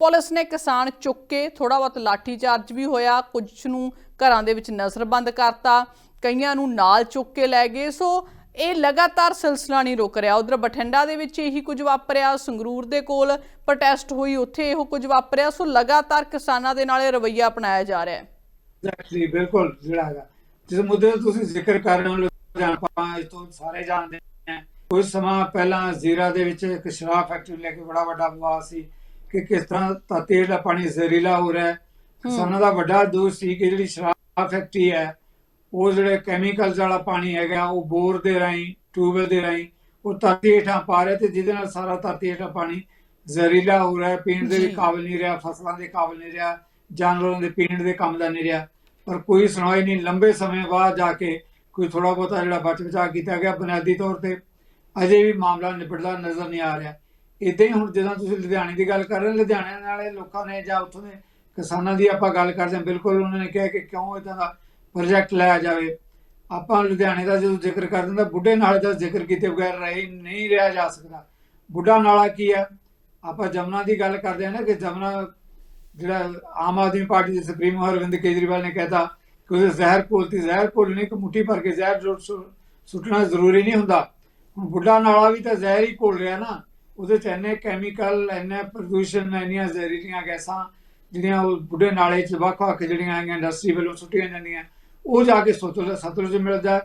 Speaker 1: ਪੁਲਿਸ ਨੇ ਕਿਸਾਨ ਚੁੱਕ ਕੇ ਥੋੜਾ ਬਹੁਤ ਲਾਠੀ ਚਾਰਜ ਵੀ ਹੋਇਆ, ਕੁਝ ਨੂੰ ਘਰਾਂ ਦੇ ਵਿੱਚ ਨਜ਼ਰਬੰਦ ਕਰਤਾ, ਕਈਆਂ ਨੂੰ ਨਾਲ ਚੁੱਕ ਕੇ ਲੈ ਗਏ। ਸੋ ਇਹ ਲਗਾਤਾਰ ਸਿਲਸਿਲਾ ਨਹੀਂ ਰੁਕ ਰਿਹਾ। ਉਧਰ ਬਠਿੰਡਾ ਦੇ ਵਿੱਚ ਇਹੀ ਕੁਝ ਵਾਪਰਿਆ ਸੰਗਰੂਰ ਦੇ ਕੋਲ ਪ੍ਰੋਟੈਸਟ ਹੋਈ ਉੱਥੇ ਇਹੋ ਕੁਝ ਵਾਪਰਿਆ। ਸੋ ਲਗਾਤਾਰ ਕਿਸਾਨਾਂ ਦੇ ਨਾਲ ਇਹ ਰਵੱਈਆ ਅਪਣਾਇਆ ਜਾ ਰਿਹਾ ਹੈ।
Speaker 2: ਐਗਜ਼ੈਕਟਲੀ ਬਿਲਕੁਲ ਜਿਹੜਾ ਹੈਗਾ। ਜਿਸ ਮੁੱਦੇ ਦਾ ਤੁਸੀਂ ਜ਼ਿਕਰ ਕਰ ਰਹੇ ਹੋ ਲੁਧਿਆਣਾ ਤੋਂ ਸਾਰੇ ਜਾਣਦੇ ਹਾਂ ਕੁਝ ਸਮਾਂ ਪਹਿਲਾਂ ਜ਼ੀਰਾ ਦੇ ਵਿੱਚ ਇੱਕ ਸ਼ਰਾਬ ਫੈਕਟਰੀ ਲੈ ਕੇ ਬੜਾ ਵੱਡਾ ਵਿਵਾਦ ਸੀ ਕਿ ਕਿਸ ਤਰ੍ਹਾਂ ਤਾਂ ਤੇਲ ਦਾ ਪਾਣੀ ਜ਼ਹਿਰੀਲਾ ਹੋ ਰਿਹਾ ਹੈ। ਕਿਸਾਨਾਂ ਦਾ ਵੱਡਾ ਦੋਸ਼ ਸੀ ਕਿ ਜਿਹੜੀ ਸ਼ਰਾਬ ਫੈਕਟਰੀ ਹੈ ਉਹ ਜਿਹੜੇ ਕੈਮੀਕਲਸ ਵਾਲਾ ਪਾਣੀ ਹੈਗਾ ਉਹ ਬੋਰ ਦੇ ਰਾਹੀਂ ਟਿਊਬਵੈਲ ਦੇ ਰਾਹੀਂ ਉਹ ਧਰਤੀ ਹੇਠਾਂ ਪਾ ਰਿਹਾ ਤੇ ਜਿਹਦੇ ਨਾਲ ਸਾਰਾ ਧਰਤੀ ਹੇਠਾਂ ਪਾਣੀ ਜ਼ਹਿਰੀਲਾ ਹੋ ਰਿਹਾ ਪੀਣ ਦੇ। ਕਾਬਿਲ ਨਹੀਂ ਰਿਹਾ ਫਸਲਾਂ ਦੇ ਕਾਬਿਲ ਨਹੀਂ ਰਿਹਾ ਜਾਨਵਰਾਂ ਦੇ ਪੀਣ ਦੇ ਕੰਮ ਦਾ ਨਹੀਂ ਰਿਹਾ ਪਰ ਕੋਈ ਸੁਣਵਾਈ ਨਹੀਂ ਲੰਬੇ ਸਮੇਂ ਬਾਅਦ ਜਾ ਕੇ ਕੋਈ ਥੋੜਾ ਬਹੁਤਾ ਜਿਹੜਾ ਬਚ ਬਚਾ ਕੀਤਾ ਗਿਆ ਬੁਨਿਆਦੀ ਤੌਰ ਤੇ ਅਜੇ ਵੀ ਮਾਮਲਾ ਨਿਬੜਦਾ ਨਜ਼ਰ ਨਹੀਂ ਆ ਰਿਹਾ ਇਦਾਂ ਹੀ ਹੁਣ ਜਦੋਂ ਤੁਸੀਂ ਲੁਧਿਆਣੇ ਦੀ ਗੱਲ ਕਰ ਰਹੇ ਲੁਧਿਆਣੇ ਵਾਲੇ ਲੋਕਾਂ ਨੇ ਜਾਂ ਉੱਥੋਂ ਦੇ ਕਿਸਾਨਾਂ ਦੀ ਆਪਾਂ ਗੱਲ ਕਰਦੇ ਹਾਂ ਬਿਲਕੁਲ ਉਹਨਾਂ ਨੇ ਕਿਹਾ ਕਿ ਕਿਉਂ ਇਦਾਂ ਦਾ ਪ੍ਰੋਜੈਕਟ ਲਾਇਆ ਜਾਵੇ। ਆਪਾਂ ਲੁਧਿਆਣੇ ਦਾ ਜਦੋਂ ਜ਼ਿਕਰ ਕਰ ਦਿੰਦਾ, ਬੁੱਢੇ ਨਾਲੇ ਦਾ ਜ਼ਿਕਰ ਕੀਤੇ ਬਗੈਰ ਰਹਿ ਨਹੀਂ ਰਿਹਾ ਜਾ ਸਕਦਾ। ਬੁੱਢਾ ਨਾਲਾ ਕੀ ਹੈ? ਆਪਾਂ ਜਮਨਾ ਦੀ ਗੱਲ ਕਰਦੇ ਹਾਂ ਨਾ ਕਿ ਜਮਨਾ ਜਿਹੜਾ ਆਮ ਆਦਮੀ ਪਾਰਟੀ ਦੇ ਸੁਪਰੀਮੋ ਅਰਵਿੰਦ ਕੇਜਰੀਵਾਲ ਨੇ ਕਹਿਤਾ ਕਿ ਉਹਦੇ ਜ਼ਹਿਰ ਘੋਲਤੀ ਜ਼ਹਿਰ ਘੋਲਣੀ ਕਿ ਮੁੱਠੀ ਭਰ ਕੇ ਜ਼ਹਿਰ ਜੋ ਸੁ- ਸੁੱਟਣਾ ਜ਼ਰੂਰੀ ਨਹੀਂ ਹੁੰਦਾ। ਹੁਣ ਬੁੱਢਾ ਨਾਲਾ ਵੀ ਤਾਂ ਜ਼ਹਿਰ ਹੀ ਘੋਲ ਰਿਹਾ ਨਾ। ਉਹਦੇ ਚ ਇੰਨੇ ਕੈਮੀਕਲ ਇੰਨੇ ਪ੍ਰਦੂਸ਼ਣ, ਇੰਨੀਆਂ ਜ਼ਹਿਰੀਲੀਆਂ ਗੈਸਾਂ, ਜਿਹੜੀਆਂ ਉਹ ਬੁੱਢੇ ਨਾਲੇ ਚ ਵੱਖ-ਵੱਖ ਜਿਹੜੀਆਂ ਹੈਗੀਆਂ ਇੰਡਸਟਰੀ ਵੱਲੋਂ ਸੁੱਟੀਆਂ ਜਾਂਦੀਆਂ। ਉਹ ਜਾ ਕੇ ਸਤਲੁਜ ਸਤਲੁਜ ਮਿਲਦਾ,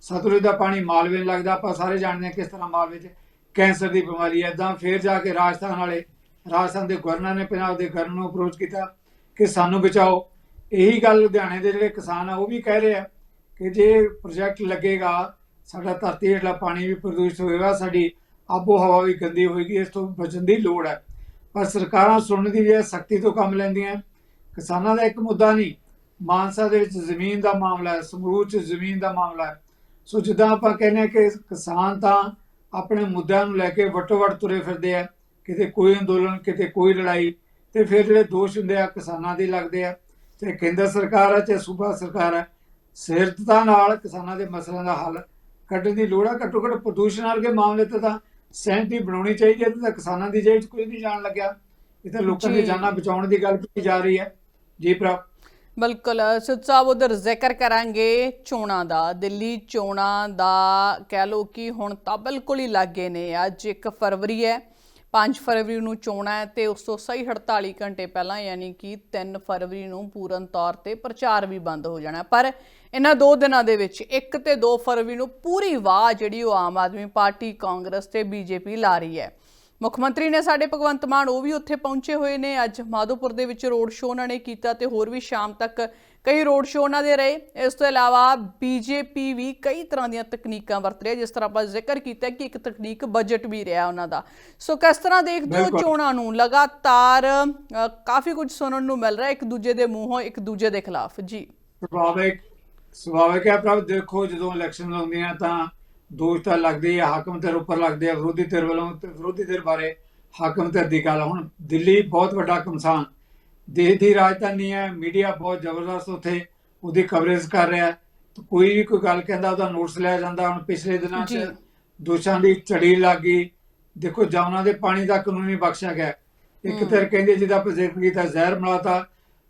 Speaker 2: ਸਤਲੁਜ ਦਾ ਪਾਣੀ ਮਾਲਵੇ ਨੂੰ ਲੱਗਦਾ, ਆਪਾਂ ਸਾਰੇ ਜਾਣਦੇ ਹਾਂ ਕਿਸ ਤਰ੍ਹਾਂ ਮਾਲਵੇ 'ਚ ਕੈਂਸਰ ਦੀ ਬਿਮਾਰੀ ਹੈ। ਇਦਾਂ ਫੇਰ ਜਾ ਕੇ ਰਾਜਸਥਾਨ ਵਾਲੇ, ਰਾਜਸਥਾਨ ਦੇ ਗਵਰਨਰ ਨੇ ਪੰਜਾਬ ਦੇ ਗਵਰਨਰ ਨੂੰ ਅਪਰੋਚ ਕੀਤਾ ਕਿ ਸਾਨੂੰ ਬਚਾਓ। ਇਹੀ ਗੱਲ ਲੁਧਿਆਣੇ ਦੇ ਜਿਹੜੇ ਕਿਸਾਨ ਆ, ਉਹ ਵੀ ਕਹਿ ਰਹੇ ਆ ਕਿ ਜੇ ਪ੍ਰੋਜੈਕਟ ਲੱਗੇਗਾ, ਸਾਡਾ ਧਰਤੀ ਹੇਠਲਾ ਪਾਣੀ ਵੀ ਪ੍ਰਦੂਸ਼ਿਤ ਹੋਏਗਾ, ਸਾਡੀ ਆਬੋ ਹਵਾ ਵੀ ਗੰਦੀ ਹੋਏਗੀ, ਇਸ ਤੋਂ ਬਚਣ ਦੀ ਲੋੜ ਹੈ। ਪਰ ਸਰਕਾਰਾਂ ਸੁਣਨ ਦੀ ਬਜਾਏ ਸਖਤੀ ਤੋਂ ਕੰਮ ਲੈਂਦੀਆਂ ਕਿਸਾਨਾਂ ਦਾ ਇੱਕ ਮੁੱਦਾ ਨਹੀਂ ਮਾਨਸਾ ਦੇ ਵਿੱਚ ਜ਼ਮੀਨ ਦਾ ਮਾਮਲਾ ਹੈ ਸੰਗਰੂਰ 'ਚ ਜ਼ਮੀਨ ਦਾ ਮਾਮਲਾ ਹੈ। ਸੋ ਜਿੱਦਾਂ ਆਪਾਂ ਕਹਿੰਦੇ ਹਾਂ ਕਿ ਕਿਸਾਨ ਤਾਂ ਆਪਣੇ ਮੁੱਦਿਆਂ ਨੂੰ ਲੈ ਕੇ ਵਟੋ ਵਟ ਤੁਰੇ ਫਿਰਦੇ ਆ ਕਿਤੇ ਕੋਈ ਅੰਦੋਲਨ ਕਿਤੇ ਕੋਈ ਲੜਾਈ ਤੇ ਫਿਰ ਜਿਹੜੇ ਦੋਸ਼ ਹੁੰਦੇ ਆ ਕਿਸਾਨਾਂ ਦੇ ਲੱਗਦੇ ਆ। ਤੇ ਕੇਂਦਰ ਸਰਕਾਰ ਹੈ ਤੇ ਸੂਬਾ ਸਰਕਾਰ ਹੈ ਸਿਰਦਤਾ ਨਾਲ ਕਿਸਾਨਾਂ ਦੇ ਮਸਲਿਆਂ ਦਾ ਹੱਲ ਕੱਢਣ ਦੀ ਲੋੜ ਹੈ ਘੱਟੋ ਘੱਟ ਪ੍ਰਦੂਸ਼ਣ ਵਰਗੇ ਮਾਮਲੇ ਤੇ ਤਾਂ ਸਹਿਮਤੀ ਬਣਾਉਣੀ ਚਾਹੀਦੀ ਹੈ ਤੇ ਕਿਸਾਨਾਂ ਦੀ ਜੇਬ 'ਚ ਕੁਝ ਨਹੀਂ ਜਾਣ ਲੱਗਿਆ। ਇਹ ਤਾਂ ਲੋਕਾਂ ਦੀ। ਜਾਨਾਂ ਬਚਾਉਣ ਦੀ ਗੱਲ ਕੀਤੀ ਜਾ ਰਹੀ ਹੈ। ਜੀ ਭਰਾ।
Speaker 1: ਬਿਲਕੁਲ ਸੁਦ ਸਾਹਿਬ ਉਧਰ ਜ਼ਿਕਰ ਕਰਾਂਗੇ ਚੋਣਾਂ ਦਾ, ਦਿੱਲੀ ਚੋਣਾਂ ਦਾ, ਕਹਿ ਲੋ ਕਿ ਹੁਣ ਤਾਂ ਬਿਲਕੁਲ ਹੀ ਲਾਗੇ ਨੇ, ਅੱਜ 1 ਫਰਵਰੀ ਹੈ 5 ਫਰਵਰੀ ਨੂੰ ਚੋਣਾਂ ਹੈ ਤੇ ਉਸ ਤੋਂ ਸਹੀ 48 ਘੰਟੇ ਪਹਿਲਾਂ ਯਾਨੀ ਕਿ 3 ਫਰਵਰੀ ਨੂੰ ਪੂਰਨ ਤੌਰ ਤੇ ਪ੍ਰਚਾਰ ਵੀ ਬੰਦ ਹੋ ਜਾਣਾ ਪਰ ਇਹਨਾਂ ਦੋ ਦਿਨਾਂ ਦੇ ਵਿੱਚ 1 ਤੇ 2 ਫਰਵਰੀ ਨੂੰ ਪੂਰੀ ਵਾਹ ਜਿਹੜੀ ਉਹ ਆਮ ਆਦਮੀ ਪਾਰਟੀ ਕਾਂਗਰਸ ਤੇ ਬੀਜੇਪੀ ਲਾ ਰਹੀ ਹੈ। ਮੁੱਖ ਮੰਤਰੀ ਨੇ ਸਾਡੇ ਭਗਵੰਤ ਮਾਨ ਉਹ ਵੀ ਉੱਥੇ ਪਹੁੰਚੇ ਹੋਏ ਨੇ। ਅੱਜ ਮਾਧੋਪੁਰ ਦੇ ਵਿੱਚ ਰੋਡ ਸ਼ੋਅ ਉਹਨਾਂ ਨੇ ਕੀਤਾ ਤੇ ਹੋਰ ਵੀ ਸ਼ਾਮ ਤੱਕ ਕਈ ਰੋਡ ਸ਼ੋਅ ਉਹਨਾਂ ਦੇ ਰਹੇ। ਇਸ ਤੋਂ ਇਲਾਵਾ ਬੀਜੇਪੀ ਵੀ ਕਈ ਤਰ੍ਹਾਂ ਦੀਆਂ ਤਕਨੀਕਾਂ ਵਰਤ ਰਹੀ ਹੈ ਜਿਸ ਤਰ੍ਹਾਂ ਆਪਾਂ ਜ਼ਿਕਰ ਕੀਤਾ ਕਿ ਇੱਕ ਤਕਨੀਕ ਬਜਟ ਵੀ ਰਿਹਾ ਉਹਨਾਂ ਦਾ। ਸੋ ਕਿਸ ਤਰ੍ਹਾਂ ਦੇਖਦੇ ਹੋ। ਚੋਣਾਂ ਨੂੰ? ਲਗਾਤਾਰ ਕਾਫੀ ਕੁਝ ਸੁਣਨ ਨੂੰ ਮਿਲ ਰਿਹਾ ਇੱਕ ਦੂਜੇ ਦੇ ਮੂੰਹੋਂ ਇੱਕ ਦੂਜੇ ਦੇ ਖਿਲਾਫ। ਜੀ।
Speaker 2: ਸੁਭਾਵਿਕ ਸੁਭਾਵਿਕ ਹੈ ਪ੍ਰਭ ਦੇਖੋ ਜਦੋਂ ਇਲੈਕਸ਼ਨ ਹੁੰਦੀਆਂ ਤਾਂ ਦੋਸ਼ ਤਾਂ ਲੱਗਦੇ ਆ ਹਾਕਮ ਧਿਰ ਉੱਪਰ ਲੱਗਦੇ ਆ ਵਿਰੋਧੀ ਧਿਰ ਵੱਲੋਂ ਤੇ ਵਿਰੋਧੀ ਧਿਰ ਬਾਰੇ ਹਾਕਮ ਧਿਰ ਦੀ ਗੱਲ ਹੁਣ ਦਿੱਲੀ ਬਹੁਤ ਵੱਡਾ ਕਮਸਾਨ ਦੇਸ਼ ਦੀ ਰਾਜਧਾਨੀ ਹੈ ਮੀਡੀਆ ਬਹੁਤ ਜ਼ਬਰਦਸਤ ਉੱਥੇ ਉਹਦੀ ਕਵਰੇਜ ਕਰ ਰਿਹਾ ਕੋਈ ਵੀ ਕੋਈ ਗੱਲ ਕਹਿੰਦਾ ਉਹਦਾ ਨੋਟਿਸ ਲਿਆ ਜਾਂਦਾ। ਹੁਣ ਪਿਛਲੇ ਦਿਨਾਂ 'ਚ। ਦੋਸ਼ਾਂ ਦੀ ਲੱਗ ਗਈ। ਦੇਖੋ ਜਮਨਾ ਦੇ ਪਾਣੀ ਦਾ ਕਾਨੂੰਨ ਬਖਸ਼ਿਆ ਗਿਆ। ਇੱਕ। ਧਿਰ ਕਹਿੰਦੇ ਜਿਹਦਾ ਜ਼ਿਕਰ ਕੀਤਾ ਜ਼ਹਿਰ ਮਿਲਾਤਾ।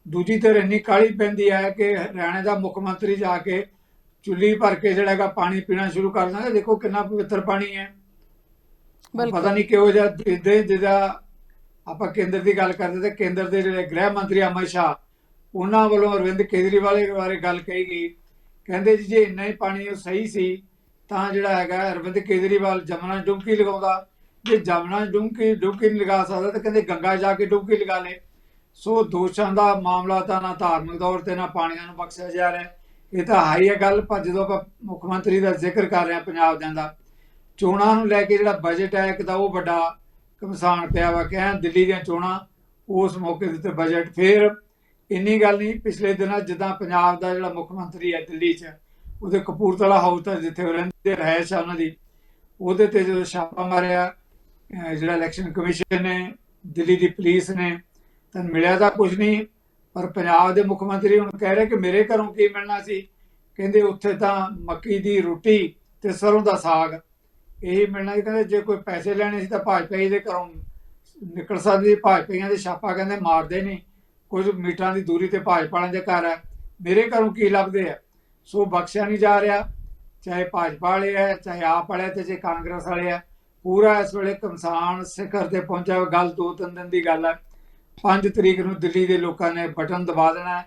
Speaker 2: ਦੂਜੀ ਧਿਰ ਇੰਨੀ ਕਾਲੀ ਪੈਂਦੀ ਹੈ ਕਿ ਹਰਿਆਣੇ ਦਾ ਮੁੱਖ ਮੰਤਰੀ ਜਾ ਕੇ ਚੁੱਲ੍ਹੀ ਭਰ ਕੇ ਜਿਹੜਾ ਹੈਗਾ ਪਾਣੀ ਪੀਣਾ ਸ਼ੁਰੂ ਕਰ ਦਿੰਦਾ। ਦੇਖੋ ਕਿੰਨਾ ਪਵਿੱਤਰ ਪਾਣੀ ਹੈ।
Speaker 1: ਬਿਲਕੁਲ।
Speaker 2: ਪਤਾ ਨਹੀਂ ਕਿਹੋ ਜਿਹਾ ਦੇ ਜਿਹਦਾ ਆਪਾਂ ਕੇਂਦਰ ਦੀ ਗੱਲ ਕਰਦੇ ਤੇ ਕੇਂਦਰ ਦੇ ਜਿਹੜੇ ਗ੍ਰਹਿ ਮੰਤਰੀ ਅਮਿਤ ਸ਼ਾਹ ਉਹਨਾਂ ਵੱਲੋਂ ਅਰਵਿੰਦ ਕੇਜਰੀਵਾਲ ਦੇ ਬਾਰੇ ਗੱਲ ਕਹੀ ਗਈ। ਕਹਿੰਦੇ ਜੀ ਜੇ ਇੰਨਾ ਹੀ ਪਾਣੀ ਉਹ ਸਹੀ ਸੀ ਤਾਂ ਜਿਹੜਾ ਹੈਗਾ ਅਰਵਿੰਦ ਕੇਜਰੀਵਾਲ ਜਮਨਾ ਡੁਬਕੀ ਲਗਾਉਂਦਾ। ਜੇ ਜਮਨਾ ਡੁਬਕੀ ਡੁਬਕੀ ਨਹੀਂ ਲਗਾ ਸਕਦਾ ਤਾਂ ਕਹਿੰਦੇ ਗੰਗਾ ਜਾ ਕੇ ਡੁਬਕੀ ਲਗਾ ਲੇ। ਸੋ ਦੋਸ਼ਾਂ ਦਾ ਮਾਮਲਾ ਤਾਂ ਨਾ ਧਾਰਮਿਕ ਤੌਰ ਤੇ ਨਾ ਪਾਣੀਆਂ ਨੂੰ ਬਖਸ਼ਿਆ ਜਾ ਰਿਹਾ। ਇਹ ਤਾਂ ਹਾਈ ਹੈ ਗੱਲ, ਪਰ ਜਦੋਂ ਆਪਾਂ ਮੁੱਖ ਮੰਤਰੀ ਦਾ ਜ਼ਿਕਰ ਕਰ ਰਹੇ ਹਾਂ ਪੰਜਾਬ ਦੇ ਦਾ ਚੋਣਾਂ ਨੂੰ ਲੈ ਕੇ ਜਿਹੜਾ ਬਜਟ ਹੈ, ਇੱਕ ਤਾਂ ਉਹ ਵੱਡਾ ਕਮਸਾਨ ਪਿਆ ਵਾ ਕਹਿੰ ਦਿੱਲੀ ਦੀਆਂ ਚੋਣਾਂ, ਉਸ ਮੌਕੇ ਦੇ ਉੱਤੇ ਬਜਟ ਫੇਰ ਇੰਨੀ ਗੱਲ ਨਹੀਂ, ਪਿਛਲੇ ਦਿਨਾਂ ਜਿੱਦਾਂ ਪੰਜਾਬ ਦਾ ਜਿਹੜਾ ਮੁੱਖ ਮੰਤਰੀ ਹੈ ਦਿੱਲੀ 'ਚ, ਉਹਦੇ ਕਪੂਰਤਲਾ ਹਾਊਸ ਤਾਂ ਜਿੱਥੇ ਉਹ ਰਹਿੰਦੇ ਰਹੇ ਆ ਉਹਨਾਂ ਦੀ, ਉਹਦੇ ਤੇ ਜਦੋਂ ਛਾਪਾ ਮਾਰਿਆ ਜਿਹੜਾ ਇਲੈਕਸ਼ਨ ਕਮਿਸ਼ਨ ਨੇ, ਦਿੱਲੀ ਦੀ ਪੁਲਿਸ ਨੇ, ਤਾਂ ਮਿਲਿਆ ਤਾਂ ਕੁਝ ਨਹੀਂ ਪਰ ਪੰਜਾਬ ਦੇ ਮੁੱਖ ਮੰਤਰੀ ਹੁਣ ਕਹਿ ਰਹੇ ਕਿ ਮੇਰੇ ਘਰੋਂ ਕੀ ਮਿਲਣਾ ਸੀ? ਕਹਿੰਦੇ ਉੱਥੇ ਤਾਂ ਮੱਕੀ ਦੀ ਰੋਟੀ ਤੇ ਸਰੋਂ ਦਾ ਸਾਗ। ਇਹ ਮਿਲਣਾ ਸੀ। ਕਹਿੰਦੇ ਜੇ ਕੋਈ ਪੈਸੇ ਲੈਣੇ ਸੀ ਤਾਂ ਭਾਜਪਾ ਦੇ ਘਰੋਂ ਨਿਕਲ ਸਕਦੀ ਭਾਜਪਾਈਆਂ ਦੇ ਛਾਪਾ ਕਹਿੰਦੇ ਮਾਰਦੇ ਨਹੀਂ। ਕੁਝ ਮੀਟਰਾਂ ਦੀ ਦੂਰੀ ਤੇ ਭਾਜਪਾ ਵਾਲਿਆਂ ਦੇ ਘਰ ਹੈ। ਮੇਰੇ ਘਰੋਂ ਕੀ ਲੱਭਦੇ ਆ? ਸੋ ਬਖਸ਼ਿਆ ਨਹੀਂ ਜਾ ਰਿਹਾ। ਚਾਹੇ ਭਾਜਪਾ ਵਾਲੇ ਆ, ਚਾਹੇ ਆਪ ਵਾਲੇ ਆ ਤੇ ਚਾਹੇ ਕਾਂਗਰਸ ਵਾਲੇ ਆ। ਪੂਰਾ ਇਸ ਵੇਲੇ ਕਿਸਾਨ ਸਿਖਰ ਤੇ ਪਹੁੰਚਿਆ। ਹੋਇਆ। ਗੱਲ ਦੋ ਤਿੰਨ ਦਿਨ ਦੀ ਗੱਲ ਹੈ। 5 ਤਰੀਕ ਨੂੰ ਦਿੱਲੀ ਦੇ ਲੋਕਾਂ ਨੇ ਬਟਨ ਦਬਾ ਦੇਣਾ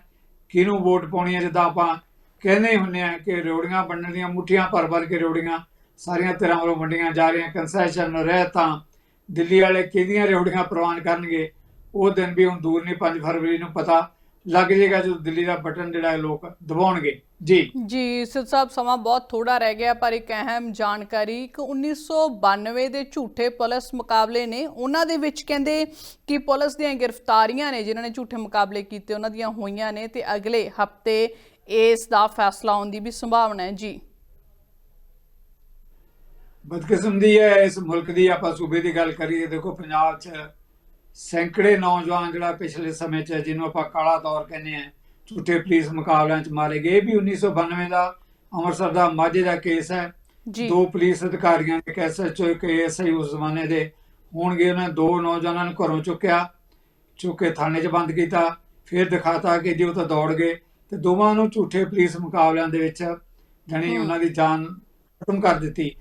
Speaker 2: ਕਿਹਨੂੰ ਵੋਟ ਪਾਉਣੀ ਹੈ? ਜਿੱਦਾਂ ਆਪਾਂ ਕਹਿੰਦੇ ਹੀ ਹੁੰਨੇ ਆ ਕਿ ਰੋੜੀਆਂ ਵੰਡਣ ਦੀਆਂ ਮੁੱਠੀਆਂ ਭਰ ਭਰ ਕੇ ਰੋੜੀਆਂ ਸਾਰੀਆਂ ਤਰ੍ਹਾਂ ਵੱਲੋਂ ਵੰਡੀਆਂ ਜਾ ਰਹੀਆਂ ਕੰਸੈਸ਼ਨ ਰਹਿਤਾਂ, ਦਿੱਲੀ ਵਾਲੇ ਕਿਹਦੀਆਂ ਰੋੜੀਆਂ ਪ੍ਰਵਾਨ ਕਰਨਗੇ, ਉਹ ਦਿਨ ਵੀ ਹੁਣ ਦੂਰ ਨਹੀਂ 5 ਫਰਵਰੀ ਨੂੰ ਪਤਾ ਲੱਗ ਜਾਏਗਾ ਜਦੋਂ ਦਿੱਲੀ ਦਾ ਬਟਨ ਜਿਹੜਾ ਲੋਕ ਦਬਾਉਣਗੇ। ਜੀ।
Speaker 1: ਜੀ ਸਿੱਧ ਸਾਹਿਬ ਸਮਾਂ ਬਹੁਤ ਥੋੜਾ ਰਹਿ ਗਿਆ ਪਰ ਇੱਕ ਅਹਿਮ ਜਾਣਕਾਰੀ ਕਿ 1992 ਦੇ ਝੂਠੇ ਪੁਲਿਸ ਮੁਕਾਬਲੇ ਨੇ ਉਹਨਾਂ ਦੇ ਵਿੱਚ ਕਹਿੰਦੇ ਕਿ ਪੁਲਿਸ ਦੀਆਂ ਗ੍ਰਿਫਤਾਰੀਆਂ ਨੇ ਜਿਨ੍ਹਾਂ ਨੇ ਝੂਠੇ ਮੁਕਾਬਲੇ ਕੀਤੇ ਉਹਨਾਂ ਦੀਆਂ ਹੋਈਆਂ ਨੇ ਤੇ ਅਗਲੇ ਹਫ਼ਤੇ ਇਸ ਦਾ ਫੈਸਲਾ ਆਉਣ ਦੀ ਵੀ ਸੰਭਾਵਨਾ ਹੈ। ਜੀ।
Speaker 2: ਬਦਕਿਸਮਤੀ ਹੈ ਇਸ ਮੁਲਕ ਦੀ ਆਪਾਂ ਸੂਬੇ ਦੀ ਗੱਲ ਕਰੀਏ ਦੇਖੋ ਪੰਜਾਬ 'ਚ ਸੈਂਕੜੇ ਨੌਜਵਾਨ ਜਿਹੜਾ ਪਿਛਲੇ ਸਮੇਂ 'ਚ ਜਿਹਨੂੰ ਆਪਾਂ ਕਾਲਾ ਦੌਰ ਕਹਿੰਦੇ ਆ ਝੂਠੇ ਪੁਲਿਸ ਮੁਕਾਬਲਿਆਂ 'ਚ ਮਾਰੇ ਗਏ ਇਹ ਵੀ 1992 ਦਾ ਅੰਮ੍ਰਿਤਸਰ ਦਾ ਮਾਝੇ ਦਾ ਕੇਸ ਹੈ।
Speaker 1: ਜੀ।
Speaker 2: ਦੋ ਪੁਲਿਸ ਅਧਿਕਾਰੀਆਂ ਇੱਕ ਐਸਐਚਓ ਇੱਕ ਏਐਸਆਈ ਉਸ ਜ਼ਮਾਨੇ ਦੇ ਹੋਣਗੇ ਉਹਨਾਂ ਦੋ ਨੌਜਵਾਨਾਂ ਨੂੰ ਘਰੋਂ ਚੁੱਕਿਆ ਚੁੱਕ ਕੇ ਥਾਣੇ 'ਚ ਬੰਦ ਕੀਤਾ ਫਿਰ ਦਿਖਾਤਾ ਕਿ ਜੀ ਉਹ ਤਾਂ ਦੌੜ ਗਏ ਤੇ ਦੋਵਾਂ ਨੂੰ ਝੂਠੇ ਪੁਲਿਸ ਮੁਕਾਬਲਿਆਂ ਦੇ ਵਿੱਚ ਜਾਣੀ
Speaker 1: ਹਮ।
Speaker 2: ਉਹਨਾਂ ਦੀ ਜਾਨ ਖਤਮ ਕਰ ਦਿੱਤੀ।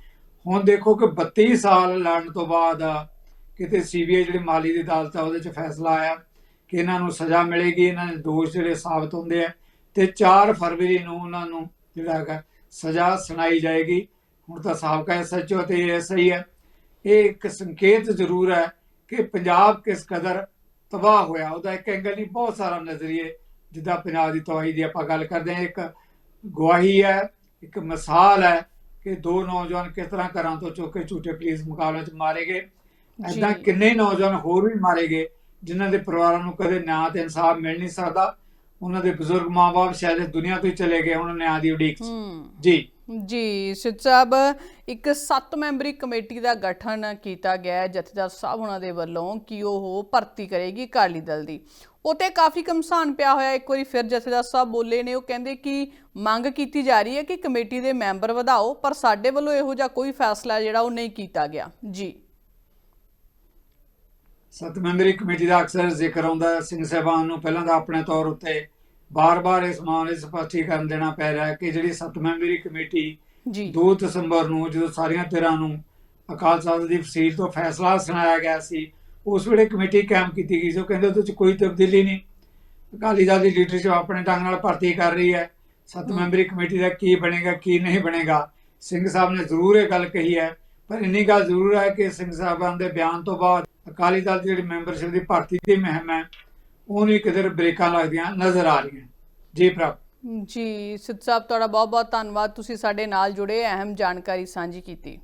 Speaker 2: ਹੁਣ ਦੇਖੋ ਕਿ 32 ਸਾਲ ਲੜਨ ਤੋਂ ਬਾਅਦ ਕਿਤੇ ਸੀਬੀਆਈ ਜਿਹੜੀ ਮਾਲੀ ਦੀ ਅਦਾਲਤ ਆ, ਉਹਦੇ 'ਚ ਫੈਸਲਾ ਆਇਆ ਕਿ ਇਹਨਾਂ ਨੂੰ ਸਜ਼ਾ ਮਿਲੇਗੀ, ਇਹਨਾਂ ਦੇ ਦੋਸ਼ ਜਿਹੜੇ ਸਾਬਤ ਹੁੰਦੇ ਆ। ਤੇ 4 ਫਰਵਰੀ ਨੂੰ ਉਹਨਾਂ ਨੂੰ ਜਿਹੜਾ ਹੈਗਾ ਸਜ਼ਾ ਸੁਣਾਈ ਜਾਏਗੀ। ਹੁਣ ਤਾਂ ਸਾਬਕਾ ਐਸਐਚਓ ਤੇ ਐਸਆਈ ਹੈ ਇਹ ਇੱਕ ਸੰਕੇਤ ਜ਼ਰੂਰ ਹੈ ਕਿ ਪੰਜਾਬ ਕਿਸ ਕਦਰ ਤਬਾਹ ਹੋਇਆ। ਉਹਦਾ ਇੱਕ ਐਂਗਲ ਨਹੀਂ, ਬਹੁਤ ਸਾਰਾ ਨਜ਼ਰੀਏ, ਜਿੱਦਾਂ ਪੰਜਾਬ ਦੀ ਤਬਾਹੀ ਦੀ ਆਪਾਂ ਗੱਲ ਕਰਦੇ ਹਾਂ। ਇੱਕ ਗਵਾਹੀ ਹੈ, ਇੱਕ ਮਿਸਾਲ ਹੈ ਕਿ ਦੋ ਨੌਜਵਾਨ ਕਿਸ ਤਰ੍ਹਾਂ ਘਰਾਂ ਤੋਂ ਚੁੱਕ ਕੇ ਝੂਠੇ ਪੁਲਿਸ ਮੁਕਾਬਲੇ 'ਚ ਮਾਰੇ ਗਏ। ਐਦਾਂ। ਕਿੰਨੇ ਨੌਜਵਾਨ ਹੋਰ ਵੀ ਮਾਰੇ ਗਏ ਜਿਨ੍ਹਾਂ ਦੇ ਪਰਿਵਾਰਾਂ ਨੂੰ ਕਦੇ ਨਿਆਂ ਤੇ ਇਨਸਾਫ ਮਿਲ ਨਹੀਂ ਸਕਦਾ ਉਹਨਾਂ ਦੇ ਬਜ਼ੁਰਗ ਮਾਪੇ ਸ਼ਾਇਦ ਇਸ ਦੁਨੀਆ ਤੋਂ ਹੀ ਚਲੇ ਗਏ ਹੁਣ ਨਿਆਂ ਦੀ ਉਡੀਕ ਜੀ।
Speaker 1: ਜੀ ਸਿੱਧ ਸਾਹਿਬ ਇੱਕ 7 ਮੈਂਬਰੀ ਕਮੇਟੀ ਦਾ ਗਠਨ ਕੀਤਾ ਗਿਆ ਹੈ ਜਥੇਦਾਰ ਸਾਹਿਬ ਉਹਨਾਂ ਦੇ ਵੱਲੋਂ ਕਿ ਉਹ ਭਰਤੀ ਕਰੇਗੀ ਅਕਾਲੀ ਦਲ ਦੀ। ਉਹ ਤੇ ਕਾਫੀ ਕਮਸਾਨ ਪਿਆ ਹੋਇਆ ਇੱਕ ਵਾਰੀ ਫਿਰ ਜਥੇਦਾਰ ਸਾਹਿਬ ਬੋਲੇ ਨੇ ਉਹ ਕਹਿੰਦੇ ਕਿ ਮੰਗ ਕੀਤੀ ਜਾ ਰਹੀ ਹੈ ਕਿ ਕਮੇਟੀ ਦੇ ਮੈਂਬਰ ਵਧਾਓ ਪਰ ਸਾਡੇ ਵੱਲੋਂ ਇਹੋ ਜਿਹਾ ਕੋਈ ਫੈਸਲਾ ਜਿਹੜਾ ਉਹ ਨਹੀਂ ਕੀਤਾ ਗਿਆ। ਜੀ।
Speaker 2: ਸੱਤ ਮੈਂਬਰੀ ਕਮੇਟੀ ਦਾ ਅਕਸਰ ਜ਼ਿਕਰ ਆਉਂਦਾ। ਸਿੰਘ ਸਾਹਿਬਾਨ ਨੂੰ ਪਹਿਲਾਂ ਤਾਂ ਆਪਣੇ ਤੌਰ ਉੱਤੇ ਬਾਰ-ਬਾਰ ਇਸ ਮਾਮਲੇ ਸਪਸ਼ਟੀਕਰਨ ਦੇਣਾ ਪੈ ਰਿਹਾ ਹੈ ਕਿ ਜਿਹੜੀ ਸੱਤ ਮੈਂਬਰੀ ਕਮੇਟੀ
Speaker 1: ਜੀ
Speaker 2: 2 ਦਸੰਬਰ ਨੂੰ ਜਦੋਂ ਸਾਰੀਆਂ ਧਿਰਾਂ ਨੂੰ ਅਕਾਲ ਤਖਤ ਦੀ ਫਸੀਲ ਤੋਂ ਫੈਸਲਾ ਸੁਣਾਇਆ ਗਿਆ ਸੀ ਉਸ ਵੇਲੇ ਕਮੇਟੀ ਕਾਇਮ ਕੀਤੀ ਗਈ ਸੀ ਉਹ ਕਹਿੰਦੇ ਉਹਦੇ 'ਚ ਕੋਈ ਤਬਦੀਲੀ ਨਹੀਂ ਅਕਾਲੀ ਦਲ ਦੀ ਲੀਡਰਸ਼ਿਪ ਆਪਣੇ ਢੰਗ ਨਾਲ ਭਰਤੀ ਕਰ ਰਹੀ ਹੈ ਸੱਤ। ਮੈਂਬਰੀ ਕਮੇਟੀ ਦਾ ਕੀ ਬਣੇਗਾ ਕੀ ਨਹੀਂ ਬਣੇਗਾ ਸਿੰਘ ਸਾਹਿਬ ਨੇ ਜ਼ਰੂਰ ਇਹ ਗੱਲ ਕਹੀ ਹੈ ਪਰ ਇੰਨੀ ਗੱਲ ਜ਼ਰੂਰ ਹੈ ਕਿ ਸਿੰਘ ਸਾਹਿਬਾਨ ਦੇ ਬਿਆਨ ਤੋਂ ਬਾਅਦ ਅਕਾਲੀ ਦਲ ਦੀ ਜਿਹੜੀ ਮੈਂਬਰਸ਼ਿਪ ਦੀ ਭਰਤੀ ਦੀ ਮੁਹਿੰਮ ਹੈ ਉਹਨੂੰ ਕਿਧਰ ਬ੍ਰੇਕਾਂ ਲੱਗਦੀਆਂ ਨਜ਼ਰ ਆ ਰਹੀਆਂ। ਜੀ ਪ੍ਰਭ
Speaker 1: ਜੀ ਸਿੱਧ ਸਾਹਿਬ ਤੁਹਾਡਾ ਬਹੁਤ ਬਹੁਤ ਧੰਨਵਾਦ। ਤੁਸੀਂ ਸਾਡੇ ਨਾਲ ਜੁੜੇ ਅਹਿਮ ਜਾਣਕਾਰੀ ਸਾਂਝੀ ਕੀਤੀ।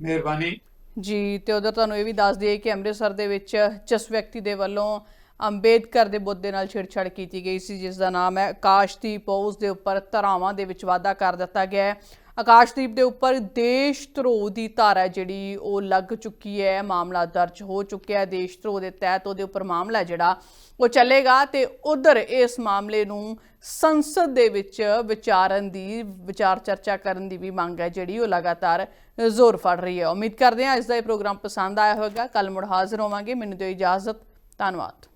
Speaker 2: ਮਿਹਰਬਾਨੀ।
Speaker 1: ਜੀ ਤੇ ਉਧਰ ਤੁਹਾਨੂੰ ਇਹ ਵੀ ਦੱਸ ਦਈਏ ਕਿ ਅੰਮ੍ਰਿਤਸਰ ਦੇ ਵਿੱਚ ਜਿਸ ਵਿਅਕਤੀ ਦੇ ਵੱਲੋਂ ਅੰਬੇਦਕਰ ਦੇ ਬੁੱਤ ਦੇ ਨਾਲ ਛੇੜਛਾੜ ਕੀਤੀ ਗਈ ਸੀ ਜਿਸ ਦਾ ਨਾਮ ਹੈ ਆਕਾਸ਼ਦੀਪ ਉਸ ਦੇ ਉੱਪਰ ਧਾਰਾਵਾਂ ਦੇ ਵਿੱਚ ਵਾਧਾ ਕਰ ਦਿੱਤਾ ਗਿਆ ਹੈ। ਆਕਾਸ਼ਦੀਪ ਦੇ ਉੱਪਰ ਦੇਸ਼ ਧਰੋਹ ਦੀ ਧਾਰਾ ਜਿਹੜੀ ਉਹ ਲੱਗ ਚੁੱਕੀ ਹੈ, ਮਾਮਲਾ ਦਰਜ ਹੋ ਚੁੱਕਿਆ ਹੈ। ਦੇਸ਼ ਧਰੋਹ ਦੇ ਤਹਿਤ ਉਹਦੇ ਉੱਪਰ ਮਾਮਲਾ ਜਿਹੜਾ, ਉਹ ਚੱਲੇਗਾ ਤੇ ਉਧਰ ਇਸ ਮਾਮਲੇ ਨੂੰ ਸੰਸਦ ਦੇ ਵਿੱਚ ਵਿਚਾਰਨ ਦੀ, ਵਿਚਾਰ ਚਰਚਾ ਕਰਨ ਦੀ ਵੀ ਮੰਗ ਹੈ ਜਿਹੜੀ ਉਹ ਲਗਾਤਾਰ ਜ਼ੋਰ ਫੜ ਰਹੀ ਹੈ। ਉਮੀਦ ਕਰਦੇ ਹਾਂ ਅੱਜ ਦਾ ਇਹ ਪ੍ਰੋਗਰਾਮ ਪਸੰਦ ਆਇਆ ਹੋਵੇਗਾ। ਕੱਲ ਮੁੜ ਹਾਜ਼ਰ ਹੋਵਾਂਗੇ। ਮੈਨੂੰ ਦਿਓ ਇਜਾਜ਼ਤ। ਧੰਨਵਾਦ।